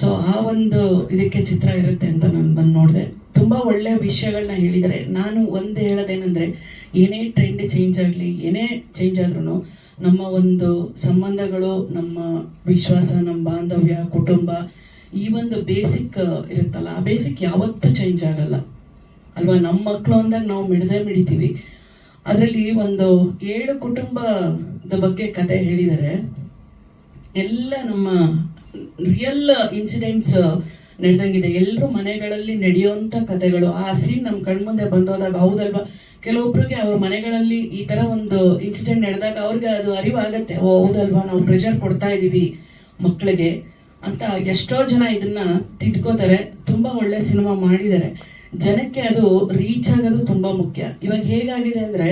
ಸೊ ಆ ಒಂದು ಇದಕ್ಕೆ ಚಿತ್ರ ಇರುತ್ತೆ ಅಂತ ನಾನು ಬಂದು ನೋಡಿದೆ. ತುಂಬ ಒಳ್ಳೆಯ ವಿಷಯಗಳನ್ನ ಹೇಳಿದ್ದಾರೆ. ನಾನು ಒಂದು ಹೇಳೋದೇನೆಂದರೆ ಏನೇ ಟ್ರೆಂಡ್ ಚೇಂಜ್ ಆಗಲಿ, ಏನೇ ಚೇಂಜ್ ಆದ್ರೂ ನಮ್ಮ ಒಂದು ಸಂಬಂಧಗಳು, ನಮ್ಮ ವಿಶ್ವಾಸ, ನಮ್ಮ ಬಾಂಧವ್ಯ, ಕುಟುಂಬ ಈ ಒಂದು ಬೇಸಿಕ್ ಇರುತ್ತಲ್ಲ, ಆ ಬೇಸಿಕ್ ಯಾವತ್ತೂ ಚೇಂಜ್ ಆಗಲ್ಲ. ಅಲ್ವಾ? ನಮ್ಮ ಮಕ್ಕಳು ಅಂದಾಗ ನಾವು ಮಿಡದೆ ಮಿಡಿತೀವಿ. ಅದರಲ್ಲಿ ಒಂದು ಏಳು ಕುಟುಂಬದ ಬಗ್ಗೆ ಕತೆ ಹೇಳಿದರೆ, ಎಲ್ಲ ನಮ್ಮ ರಿಯಲ್ ಇನ್ಸಿಡೆಂಟ್ಸ್ ನಡೆದಂಗಿದೆ. ಎಲ್ಲರೂ ಮನೆಗಳಲ್ಲಿ ನಡೆಯುವಂಥ ಕತೆಗಳು, ಆ ಸೀನ್ ನಮ್ಮ ಕಣ್ಮುಂದೆ ಬಂದೋದಾಗ, ಹೌದಲ್ವಾ? ಕೆಲವೊಬ್ರಿಗೆ ಅವ್ರ ಮನೆಗಳಲ್ಲಿ ಈ ಥರ ಒಂದು ಇನ್ಸಿಡೆಂಟ್ ನಡೆದಾಗ ಅವ್ರಿಗೆ ಅದು ಅರಿವಾಗತ್ತೆ. ಓ ಹೌದಲ್ವಾ ನಾವು ಪ್ರೆಷರ್ ಕೊಡ್ತಾ ಇದ್ದೀವಿ ಮಕ್ಕಳಿಗೆ ಅಂತ ಎಷ್ಟೋ ಜನ ಇದನ್ನ ತಿದ್ಕೋತಾರೆ. ತುಂಬ ಒಳ್ಳೆ ಸಿನಿಮಾ ಮಾಡಿದ್ದಾರೆ. ಜನಕ್ಕೆ ಅದು ರೀಚ್ ಆಗೋದು ತುಂಬ ಮುಖ್ಯ. ಇವಾಗ ಹೇಗಾಗಿದೆ ಅಂದರೆ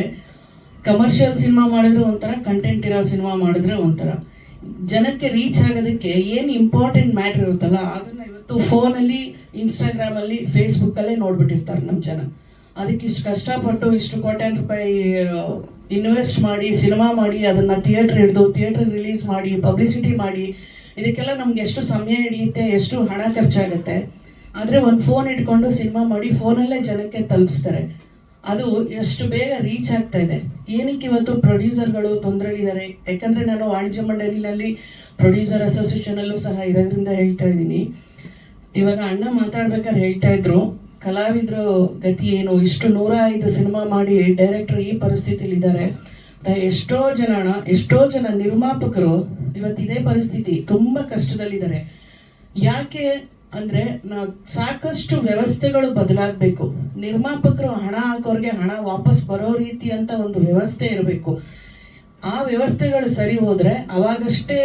ಕಮರ್ಷಿಯಲ್ ಸಿನಿಮಾ ಮಾಡಿದ್ರೆ ಒಂಥರ ಕಂಟೆಂಟ್ ಇರೋ ಸಿನಿಮಾ ಮಾಡಿದ್ರೆ ಒಂಥರ. ಜನಕ್ಕೆ ರೀಚ್ ಆಗೋದಕ್ಕೆ ಏನು ಇಂಪಾರ್ಟೆಂಟ್ ಮ್ಯಾಟ್ರ್ ಇರುತ್ತಲ್ಲ, ಅದನ್ನ ಇವತ್ತು ಫೋನಲ್ಲಿ ಇನ್ಸ್ಟಾಗ್ರಾಮಲ್ಲಿ ಫೇಸ್ಬುಕ್ಕಲ್ಲೇ ನೋಡ್ಬಿಟ್ಟಿರ್ತಾರೆ ನಮ್ಮ ಜನ. ಅದಕ್ಕೆ ಇಷ್ಟು ಕಷ್ಟಪಟ್ಟು ಇಷ್ಟು ಕೋಟ್ಯಾನ್ ರೂಪಾಯಿ ಇನ್ವೆಸ್ಟ್ ಮಾಡಿ, ಸಿನಿಮಾ ಮಾಡಿ, ಅದನ್ನ ಥಿಯೇಟ್ರ್ ಹಿಡಿದು ಥಿಯೇಟರ್ ರಿಲೀಸ್ ಮಾಡಿ ಪಬ್ಲಿಸಿಟಿ ಮಾಡಿ, ಇದಕ್ಕೆಲ್ಲ ನಮ್ಗೆ ಎಷ್ಟು ಸಮಯ ಹಿಡಿಯುತ್ತೆ, ಎಷ್ಟು ಹಣ ಖರ್ಚಾಗುತ್ತೆ. ಆದರೆ ಒಂದು ಫೋನ್ ಇಟ್ಕೊಂಡು ಸಿನಿಮಾ ಮಾಡಿ ಫೋನಲ್ಲೇ ಜನಕ್ಕೆ ತಲುಪಿಸ್ತಾರೆ. ಅದು ಎಷ್ಟು ಬೇಗ ರೀಚ್ ಆಗ್ತಾ ಇದೆ. ಏನಕ್ಕೆ ಇವತ್ತು ಪ್ರೊಡ್ಯೂಸರ್ಗಳು ತೊಂದರೆಗಳಿದ್ದಾರೆ ಯಾಕಂದರೆ ನಾನು ವಾಣಿಜ್ಯ ಮಂಡಳಿನಲ್ಲಿ ಪ್ರೊಡ್ಯೂಸರ್ ಅಸೋಸಿಯೇಷನಲ್ಲೂ ಸಹ ಇರೋದ್ರಿಂದ ಹೇಳ್ತಾ ಇದ್ದೀನಿ. ಇವಾಗ ಅಣ್ಣ ಮಾತಾಡ್ಬೇಕಾದ್ರೆ ಹೇಳ್ತಾ ಇದ್ರು ಕಲಾವಿದ್ರು ಗತಿ ಏನು? ಇಷ್ಟು ನೂರ ಐದು ಸಿನಿಮಾ ಮಾಡಿ ಡೈರೆಕ್ಟರ್ ಈ ಪರಿಸ್ಥಿತಿಲಿ ಇದ್ದಾರೆ ಎಷ್ಟೋ ಜನ ಅಣ್ಣ ಎಷ್ಟೋ ಜನ ನಿರ್ಮಾಪಕರು ಇವತ್ತು ಇದೇ ಪರಿಸ್ಥಿತಿ, ತುಂಬ ಕಷ್ಟದಲ್ಲಿದ್ದಾರೆ. ಯಾಕೆ ಅಂದರೆ ನಾವು ಸಾಕಷ್ಟು ವ್ಯವಸ್ಥೆಗಳು ಬದಲಾಗಬೇಕು. ನಿರ್ಮಾಪಕರು ಹಣ ಹಾಕೋರಿಗೆ ಹಣ ವಾಪಸ್ ಬರೋ ರೀತಿ ಅಂತ ಒಂದು ವ್ಯವಸ್ಥೆ ಇರಬೇಕು. ಆ ವ್ಯವಸ್ಥೆಗಳು ಸರಿ ಹೋದ್ರೆ ಅವಾಗಷ್ಟೇ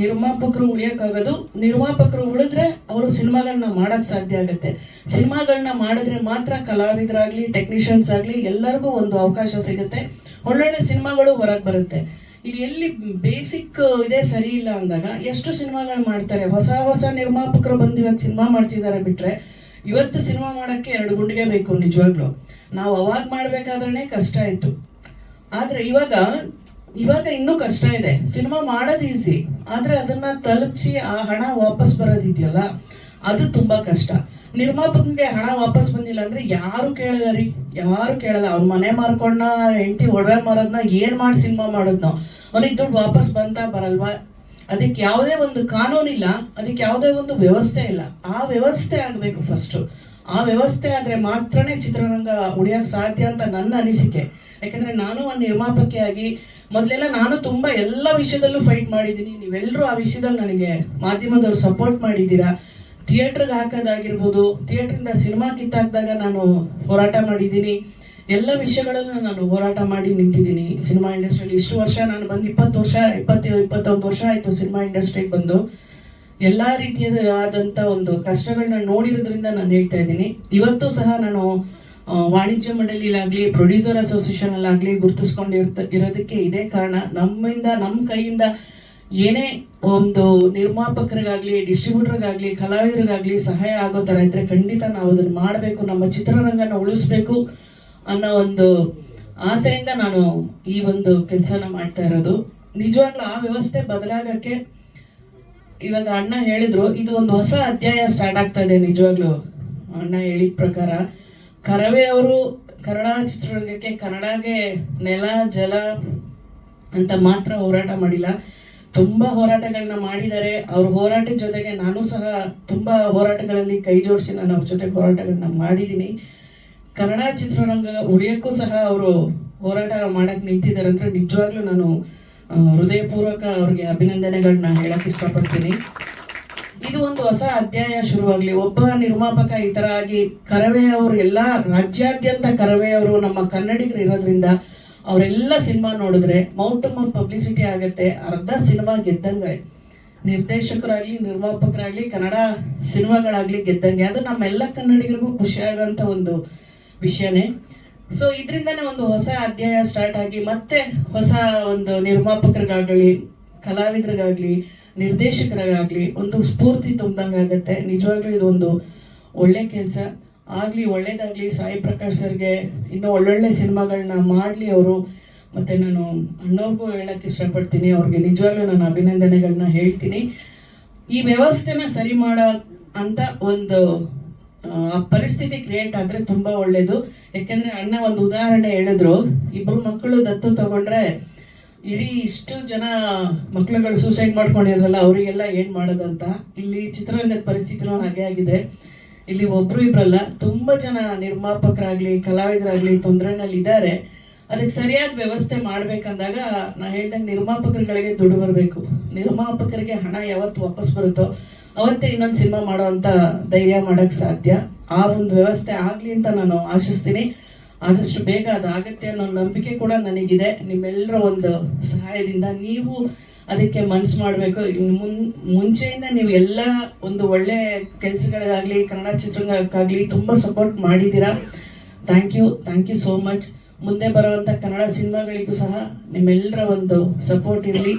ನಿರ್ಮಾಪಕರು ಉಳಿಯೋಕ್ಕಾಗೋದು, ನಿರ್ಮಾಪಕರು ಉಳಿದ್ರೆ ಅವರು ಸಿನಿಮಾಗಳನ್ನ ಮಾಡಕ್ ಸಾಧ್ಯ ಆಗುತ್ತೆ. ಸಿನಿಮಾಗಳನ್ನ ಮಾಡಿದ್ರೆ ಮಾತ್ರ ಕಲಾವಿದರಾಗ್ಲಿ ಟೆಕ್ನಿಷಿಯನ್ಸ್ ಆಗಲಿ ಎಲ್ಲರಿಗೂ ಒಂದು ಅವಕಾಶ ಸಿಗುತ್ತೆ. ಒಳ್ಳೊಳ್ಳೆ ಸಿನಿಮಾಗಳು ಹೊರಗೆ ಬರುತ್ತೆ. ಇಲ್ಲಿ ಎಲ್ಲಿ ಬೇಸಿಕ್ ಇದೇ ಸರಿ ಇಲ್ಲ ಅಂದಾಗ ಎಷ್ಟು ಸಿನಿಮಾಗಳು ಮಾಡ್ತಾರೆ? ಹೊಸ ಹೊಸ ನಿರ್ಮಾಪಕರು ಬಂದು ಇವತ್ತು ಸಿನಿಮಾ ಮಾಡ್ತಿದ್ದಾರೆ ಬಿಟ್ರೆ ಇವತ್ತು ಸಿನಿಮಾ ಮಾಡೋಕ್ಕೆ ಎರಡು ಗುಂಡಿಗೆ ಬೇಕು ನಿಜವಾಗ್ಲು. ನಾವು ಅವಾಗ ಮಾಡಬೇಕಾದ್ರೆ ಕಷ್ಟ ಇತ್ತು ಆದ್ರೆ ಇವಾಗ ಇವಾಗ ಇನ್ನೂ ಕಷ್ಟ ಇದೆ. ಸಿನಿಮಾ ಮಾಡೋದು ಈಸಿ ಆದರೆ ಅದನ್ನ ತಲುಪಿಸಿ ಆ ಹಣ ವಾಪಸ್ ಬರೋದಿದೆಯಲ್ಲ ಅದು ತುಂಬಾ ಕಷ್ಟ. ನಿರ್ಮಾಪಕನಿಗೆ ಹಣ ವಾಪಸ್ ಬಂದಿಲ್ಲ ಅಂದ್ರೆ ಯಾರು ಕೇಳಲ್ಲ ಯಾರು ಕೇಳಲ್ಲ. ಅವ್ನ ಮನೆ ಮಾರ್ಕೊಂಡ ಹೆಂಡತಿ ಒಡವೆ ಮಾರೋದ್ನ, ಏನ್ ಮಾಡಿ ಸಿನಿಮಾ ಮಾಡೋದ್ನೋ? ಅವನಿಗೆ ದುಡ್ಡು ವಾಪಸ್ ಬಂತಾ ಬರಲ್ವಾ? ಅದಕ್ಕೆ ಯಾವುದೇ ಒಂದು ಕಾನೂನಿಲ್ಲ ಅದಕ್ಕೆ ಯಾವುದೇ ಒಂದು ವ್ಯವಸ್ಥೆ ಇಲ್ಲ. ಆ ವ್ಯವಸ್ಥೆ ಆಗಬೇಕು ಫಸ್ಟ್ ಆ ವ್ಯವಸ್ಥೆ ಆದ್ರೆ ಮಾತ್ರನೇ ಚಿತ್ರರಂಗ ಉಳಿಯಕ್ ಸಾಧ್ಯ ಅಂತ ನನ್ನ ಅನಿಸಿಕೆ. ಯಾಕಂದ್ರೆ ನಾನು ಒಂದು ನಿರ್ಮಾಪಕಿಯಾಗಿ ಮೊದಲೆಲ್ಲ ನಾನು ತುಂಬಾ ಎಲ್ಲ ವಿಷಯದಲ್ಲೂ ಫೈಟ್ ಮಾಡಿದ್ದೀನಿ. ನೀವೆಲ್ಲರೂ ಆ ವಿಷಯದಲ್ಲಿ ನನಗೆ ಮಾಧ್ಯಮದವ್ರು ಸಪೋರ್ಟ್ ಮಾಡಿದ್ದೀರಾ? ಥಿಯೇಟ್ರಿಗೆ ಹಾಕೋದಾಗಿರ್ಬೋದು ಥಿಯೇಟ್ರಿಂದ ಸಿನಿಮಾ ಕಿತ್ತಾಕ್ದಾಗ ನಾನು ಹೋರಾಟ ಮಾಡಿದ್ದೀನಿ. ಎಲ್ಲ ವಿಷಯಗಳಲ್ಲೂ ನಾನು ಹೋರಾಟ ಮಾಡಿ ನಿಂತಿದ್ದೀನಿ. ಸಿನಿಮಾ ಇಂಡಸ್ಟ್ರಿಯಲ್ಲಿ ಇಷ್ಟು ವರ್ಷ ನಾನು ಬಂದು ಇಪ್ಪತ್ತು ವರ್ಷ ಇಪ್ಪತ್ತು ಇಪ್ಪತ್ತೊಂದು ವರ್ಷ ಆಯಿತು ಸಿನಿಮಾ ಇಂಡಸ್ಟ್ರಿಗೆ ಬಂದು. ಎಲ್ಲ ರೀತಿಯಾದಂಥ ಒಂದು ಕಷ್ಟಗಳನ್ನ ನೋಡಿರೋದ್ರಿಂದ ನಾನು ಹೇಳ್ತಾ ಇದ್ದೀನಿ. ಇವತ್ತು ಸಹ ನಾನು ವಾಣಿಜ್ಯ ಮಂಡಳಿಲಾಗ್ಲಿ ಪ್ರೊಡ್ಯೂಸರ್ ಅಸೋಸಿಯೇಷನ್ ಅಲ್ಲಾಗ್ಲಿ ಗುರುತಿಸ್ಕೊಂಡಿರ್ತ, ಇರೋದಕ್ಕೆ ಇದೇ ಕಾರಣ. ನಮ್ಮಿಂದ ನಮ್ಮ ಕೈಯಿಂದ ಏನೇ ಒಂದು ನಿರ್ಮಾಪಕರಿಗಾಗ್ಲಿ ಡಿಸ್ಟ್ರಿಬ್ಯೂಟರ್ಗಾಗ್ಲಿ ಕಲಾವಿದರಿಗಾಗಲಿ ಸಹಾಯ ಆಗೋ ಥರ ಇದ್ರೆ ಖಂಡಿತ ನಾವು ಅದನ್ನ ಮಾಡಬೇಕು, ನಮ್ಮ ಚಿತ್ರರಂಗನ ಉಳಿಸ್ಬೇಕು ಅನ್ನೋ ಒಂದು ಆಸೆಯಿಂದ ನಾನು ಈ ಒಂದು ಕೆಲಸನ ಮಾಡ್ತಾ ಇರೋದು. ನಿಜವಾಗ್ಲೂ ಆ ವ್ಯವಸ್ಥೆ ಬದಲಾಗಕ್ಕೆ ಇವಾಗ ಅಣ್ಣ ಹೇಳಿದ್ರು, ಇದು ಒಂದು ಹೊಸ ಅಧ್ಯಾಯ ಸ್ಟಾರ್ಟ್ ಆಗ್ತಾ ಇದೆ ನಿಜವಾಗ್ಲೂ. ಅಣ್ಣ ಹೇಳಿದ ಪ್ರಕಾರ ಕರವೇ ಅವರು ಕನ್ನಡ ಚಿತ್ರರಂಗಕ್ಕೆ ಕನ್ನಡಗೆ ನೆಲ, ಜಲ ಅಂತ ಮಾತ್ರ ಹೋರಾಟ ಮಾಡಿಲ್ಲ. ತುಂಬ ಹೋರಾಟಗಳನ್ನ ಮಾಡಿದ್ದಾರೆ. ಅವ್ರ ಹೋರಾಟದ ಜೊತೆಗೆ ನಾನು ಸಹ ತುಂಬಾ ಹೋರಾಟಗಳಲ್ಲಿ ಕೈ ಜೋಡಿಸಿ ನಾನು ಅವ್ರ ಜೊತೆ ಹೋರಾಟಗಳನ್ನ ಮಾಡಿದ್ದೀನಿ. ಕನ್ನಡ ಚಿತ್ರರಂಗ ಉಳಿಯಕ್ಕೂ ಸಹ ಅವರು ಹೋರಾಟ ಮಾಡಕ್ ನಿಂತಿದ್ದಾರೆ ಅಂದ್ರೆ ನಿಜವಾಗ್ಲೂ ನಾನು ಹೃದಯಪೂರ್ವಕ ಅವ್ರಿಗೆ ಅಭಿನಂದನೆಗಳನ್ನ ಹೇಳಕ್ ಇಷ್ಟಪಡ್ತೀನಿ. ಇದು ಒಂದು ಹೊಸ ಅಧ್ಯಾಯ ಶುರುವಾಗ್ಲಿ. ಒಬ್ಬ ನಿರ್ಮಾಪಕ ಈ ಥರ ಆಗಿ ಕರವೇ ಅವರು ಎಲ್ಲಾ ರಾಜ್ಯಾದ್ಯಂತ ಕರವೇ ಅವರು ನಮ್ಮ ಕನ್ನಡಿಗರು ಇರೋದ್ರಿಂದ ಅವರೆಲ್ಲ ಸಿನಿಮಾ ನೋಡಿದ್ರೆ ಮೌಂಟ್ ಟು ಮೌತ್ ಪಬ್ಲಿಸಿಟಿ ಆಗುತ್ತೆ. ಅರ್ಧ ಸಿನಿಮಾ ಗೆದ್ದಂಗೆ. ನಿರ್ದೇಶಕರಾಗಲಿ, ನಿರ್ಮಾಪಕರಾಗಲಿ, ಕನ್ನಡ ಸಿನಿಮಾಗಳಾಗ್ಲಿ ಗೆದ್ದಂಗೆ. ಅದು ನಮ್ಮೆಲ್ಲ ಕನ್ನಡಿಗರಿಗೂ ಖುಷಿ ಆಗೋಂಥ ಒಂದು ವಿಷಯನೇ. ಸೊ ಇದರಿಂದನೇ ಒಂದು ಹೊಸ ಅಧ್ಯಾಯ ಸ್ಟಾರ್ಟ್ ಆಗಿ ಮತ್ತೆ ಹೊಸ ಒಂದು ನಿರ್ಮಾಪಕರಿಗಾಗಲಿ, ಕಲಾವಿದರಿಗಾಗ್ಲಿ ನಿರ್ದೇಶಕರಿಗಾಗ್ಲಿ, ಒಂದು ಸ್ಫೂರ್ತಿ ತುಂಬ್ದಂಗಾಗತ್ತೆ. ನಿಜವಾಗ್ಲೂ ಇದೊಂದು ಒಳ್ಳೆ ಕೆಲಸ. ಆಗಲಿ, ಒಳ್ಳೇದಾಗಲಿ, ಸಾಯಿ ಪ್ರಕಾಶ್ ಸರ್ಗೆ ಇನ್ನೂ ಒಳ್ಳೊಳ್ಳೆ ಸಿನಿಮಾಗಳನ್ನ ಮಾಡಲಿ ಅವರು. ಮತ್ತೆ ನಾನು ಅಣ್ಣವ್ರಿಗೂ ಹೇಳಕ್ ಇಷ್ಟಪಡ್ತೀನಿ. ಅವ್ರಿಗೆ ನಿಜವಾಗ್ಲೂ ನಾನು ಅಭಿನಂದನೆಗಳನ್ನ ಹೇಳ್ತೀನಿ. ಈ ವ್ಯವಸ್ಥೆನ ಸರಿ ಮಾಡೋ ಅಂತ ಒಂದು ಪರಿಸ್ಥಿತಿ ಕ್ರಿಯೇಟ್ ಆದ್ರೆ ತುಂಬಾ ಒಳ್ಳೆಯದು ಯಾಕೆಂದರೆ ಅಣ್ಣ ಒಂದು ಉದಾಹರಣೆ ಹೇಳಿದ್ರು. ಇಬ್ಬರು ಮಕ್ಕಳು ದತ್ತು ತಗೊಂಡ್ರೆ ಇಡೀ ಇಷ್ಟು ಜನ ಮಕ್ಳುಗಳು ಸೂಸೈಡ್ ಮಾಡ್ಕೊಂಡಿದ್ರಲ್ಲ, ಅವರಿಗೆಲ್ಲ ಏನು ಮಾಡೋದಂತ? ಇಲ್ಲಿ ಚಿತ್ರರಂಗದ ಪರಿಸ್ಥಿತಿನೂ ಹಾಗೆ ಆಗಿದೆ. ಇಲ್ಲಿ ಒಬ್ರು ಇಬ್ರಲ್ಲ, ತುಂಬಾ ಜನ ನಿರ್ಮಾಪಕರಾಗ್ಲಿ, ಕಲಾವಿದರಾಗಲಿ ತೊಂದರೆನಲ್ಲಿ ಇದ್ದಾರೆ ಅದಕ್ಕೆ ಸರಿಯಾದ ವ್ಯವಸ್ಥೆ ಮಾಡ್ಬೇಕಂದಾಗ ನಾ ಹೇಳ್ದಂಗೆ ನಿರ್ಮಾಪಕರುಗಳಿಗೆ ದುಡ್ಡು ಬರಬೇಕು. ನಿರ್ಮಾಪಕರಿಗೆ ಹಣ ಯಾವತ್ತು ವಾಪಸ್ ಬರುತ್ತೋ, ಅವತ್ತೇ ಇನ್ನೊಂದು ಸಿನಿಮಾ ಮಾಡೋ ಅಂತ ಧೈರ್ಯ ಮಾಡೋಕ್ಕೆ ಸಾಧ್ಯ. ಆ ಒಂದು ವ್ಯವಸ್ಥೆ ಆಗಲಿ ಅಂತ ನಾನು ಆಶಿಸ್ತೀನಿ. ಆದಷ್ಟು ಬೇಗ ಅದಾಗತ್ತೆ ಅನ್ನೋ ನಂಬಿಕೆ ಕೂಡ ನನಗಿದೆ. ನಿಮ್ಮೆಲ್ಲರ ಒಂದು ಸಹಾಯದಿಂದ ನೀವು ಅದಕ್ಕೆ ಮನಸ್ಸು ಮಾಡಬೇಕು. ಮುನ್, ಮುಂಚೆಯಿಂದ ನೀವು ಎಲ್ಲ ಒಂದು ಒಳ್ಳೆ ಕೆಲಸಗಳಿಗಾಗಲಿ ಕನ್ನಡ ಚಿತ್ರರಂಗಕ್ಕಾಗಲಿ ತುಂಬ ಸಪೋರ್ಟ್ ಮಾಡಿದ್ದೀರಾ? Thank you thank you so much ಮುಂದೆ ಬರುವಂಥ ಕನ್ನಡ ಸಿನಿಮಾಗಳಿಗೂ ಸಹ ನಿಮ್ಮೆಲ್ಲರ ಒಂದು ಸಪೋರ್ಟ್ ಇರಲಿ.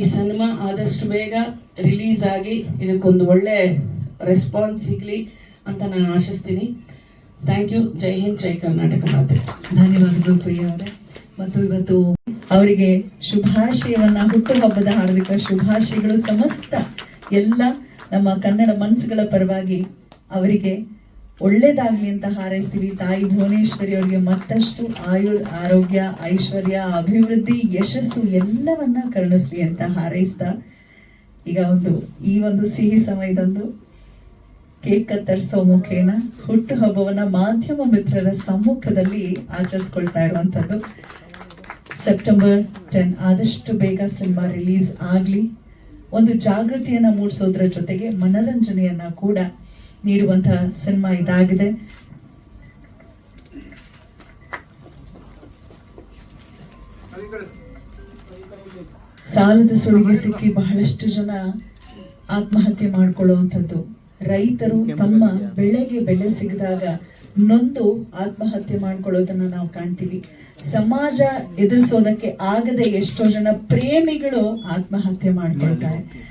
ಈ ಸಿನಿಮಾ ಆದಷ್ಟು ಬೇಗ ರಿಲೀಸ್ ಆಗಿ ಇದಕ್ಕೊಂದು ಒಳ್ಳೆ ರೆಸ್ಪಾನ್ಸ್ ಸಿಗಲಿ ಅಂತ ನಾನು ಆಶಿಸ್ತೀನಿ. ಥ್ಯಾಂಕ್ ಯು ಜೈ ಹಿಂದ್ ಜೈ ಕರ್ನಾಟಕ ಮಾತೆ ಧನ್ಯವಾದಗಳು ಪ್ರಿಯ ಅವರೇ. ಮತ್ತು ಇವತ್ತು ಅವರಿಗೆ ಶುಭಾಶಯವನ್ನ, ಹುಟ್ಟುಹಬ್ಬದ ಹಾರ್ದಿಕ ಶುಭಾಶಯಗಳು ಸಮಸ್ತ ಎಲ್ಲ ನಮ್ಮ ಕನ್ನಡ ಮನಸ್ಸುಗಳ ಪರವಾಗಿ ಅವರಿಗೆ ಒಳ್ಳೇದಾಗ್ಲಿ ಅಂತ ಹಾರೈಸ್ತೀವಿ. ತಾಯಿ ಭುವನೇಶ್ವರಿ ಅವರಿಗೆ ಮತ್ತಷ್ಟು ಆಯು, ಆರೋಗ್ಯ, ಐಶ್ವರ್ಯ, ಅಭಿವೃದ್ಧಿ, ಯಶಸ್ಸು ಎಲ್ಲವನ್ನ ಕರುಣಿಸ್ಲಿ ಅಂತ ಹಾರೈಸ್ತಾ ಈಗ ಒಂದು, ಈ ಒಂದು ಸಿಹಿ ಸಮಯದಂದು ಕೇಕ್ ಕತ್ತರಿಸೋ ಮುಖೇನ ಹುಟ್ಟುಹಬ್ಬವನ್ನ ಮಾಧ್ಯಮ ಮಿತ್ರರ ಸಮ್ಮುಖದಲ್ಲಿ ಆಚರಿಸ್ಕೊಳ್ತಾ ಇರುವಂತದ್ದು. ಸೆಪ್ಟೆಂಬರ್ ಟೆನ್ ಆದಷ್ಟು ಬೇಗ ಸಿನಿಮಾ ರಿಲೀಸ್ ಆಗ್ಲಿ. ಒಂದು ಜಾಗೃತಿಯನ್ನ ಮೂಡಿಸೋದ್ರ ಜೊತೆಗೆ ಮನರಂಜನೆಯನ್ನ ಕೂಡ ನೀಡುವಂತಹ ಸಿನಿಮಾ ಇದಾಗಿದೆ. ಸಾಲದ ಸುಳಿಗೆ ಸಿಕ್ಕಿ ಬಹಳಷ್ಟು ಜನ ಆತ್ಮಹತ್ಯೆ ಮಾಡ್ಕೊಳ್ಳುವಂಥದ್ದು ರೈತರು ತಮ್ಮ ಬೆಳೆಗೆ ಬೆಲೆ ಸಿಗದಾಗ ನೊಂದು ಆತ್ಮಹತ್ಯೆ ಮಾಡ್ಕೊಳ್ಳೋದನ್ನ ನಾವು ಕಾಣ್ತೀವಿ. ಸಮಾಜ ಎದುರಿಸೋದಕ್ಕೆ ಆಗದೆ ಎಷ್ಟೋ ಜನ ಪ್ರೇಮಿಗಳು ಆತ್ಮಹತ್ಯೆ ಮಾಡ್ಕೊಳ್ತಾರೆ.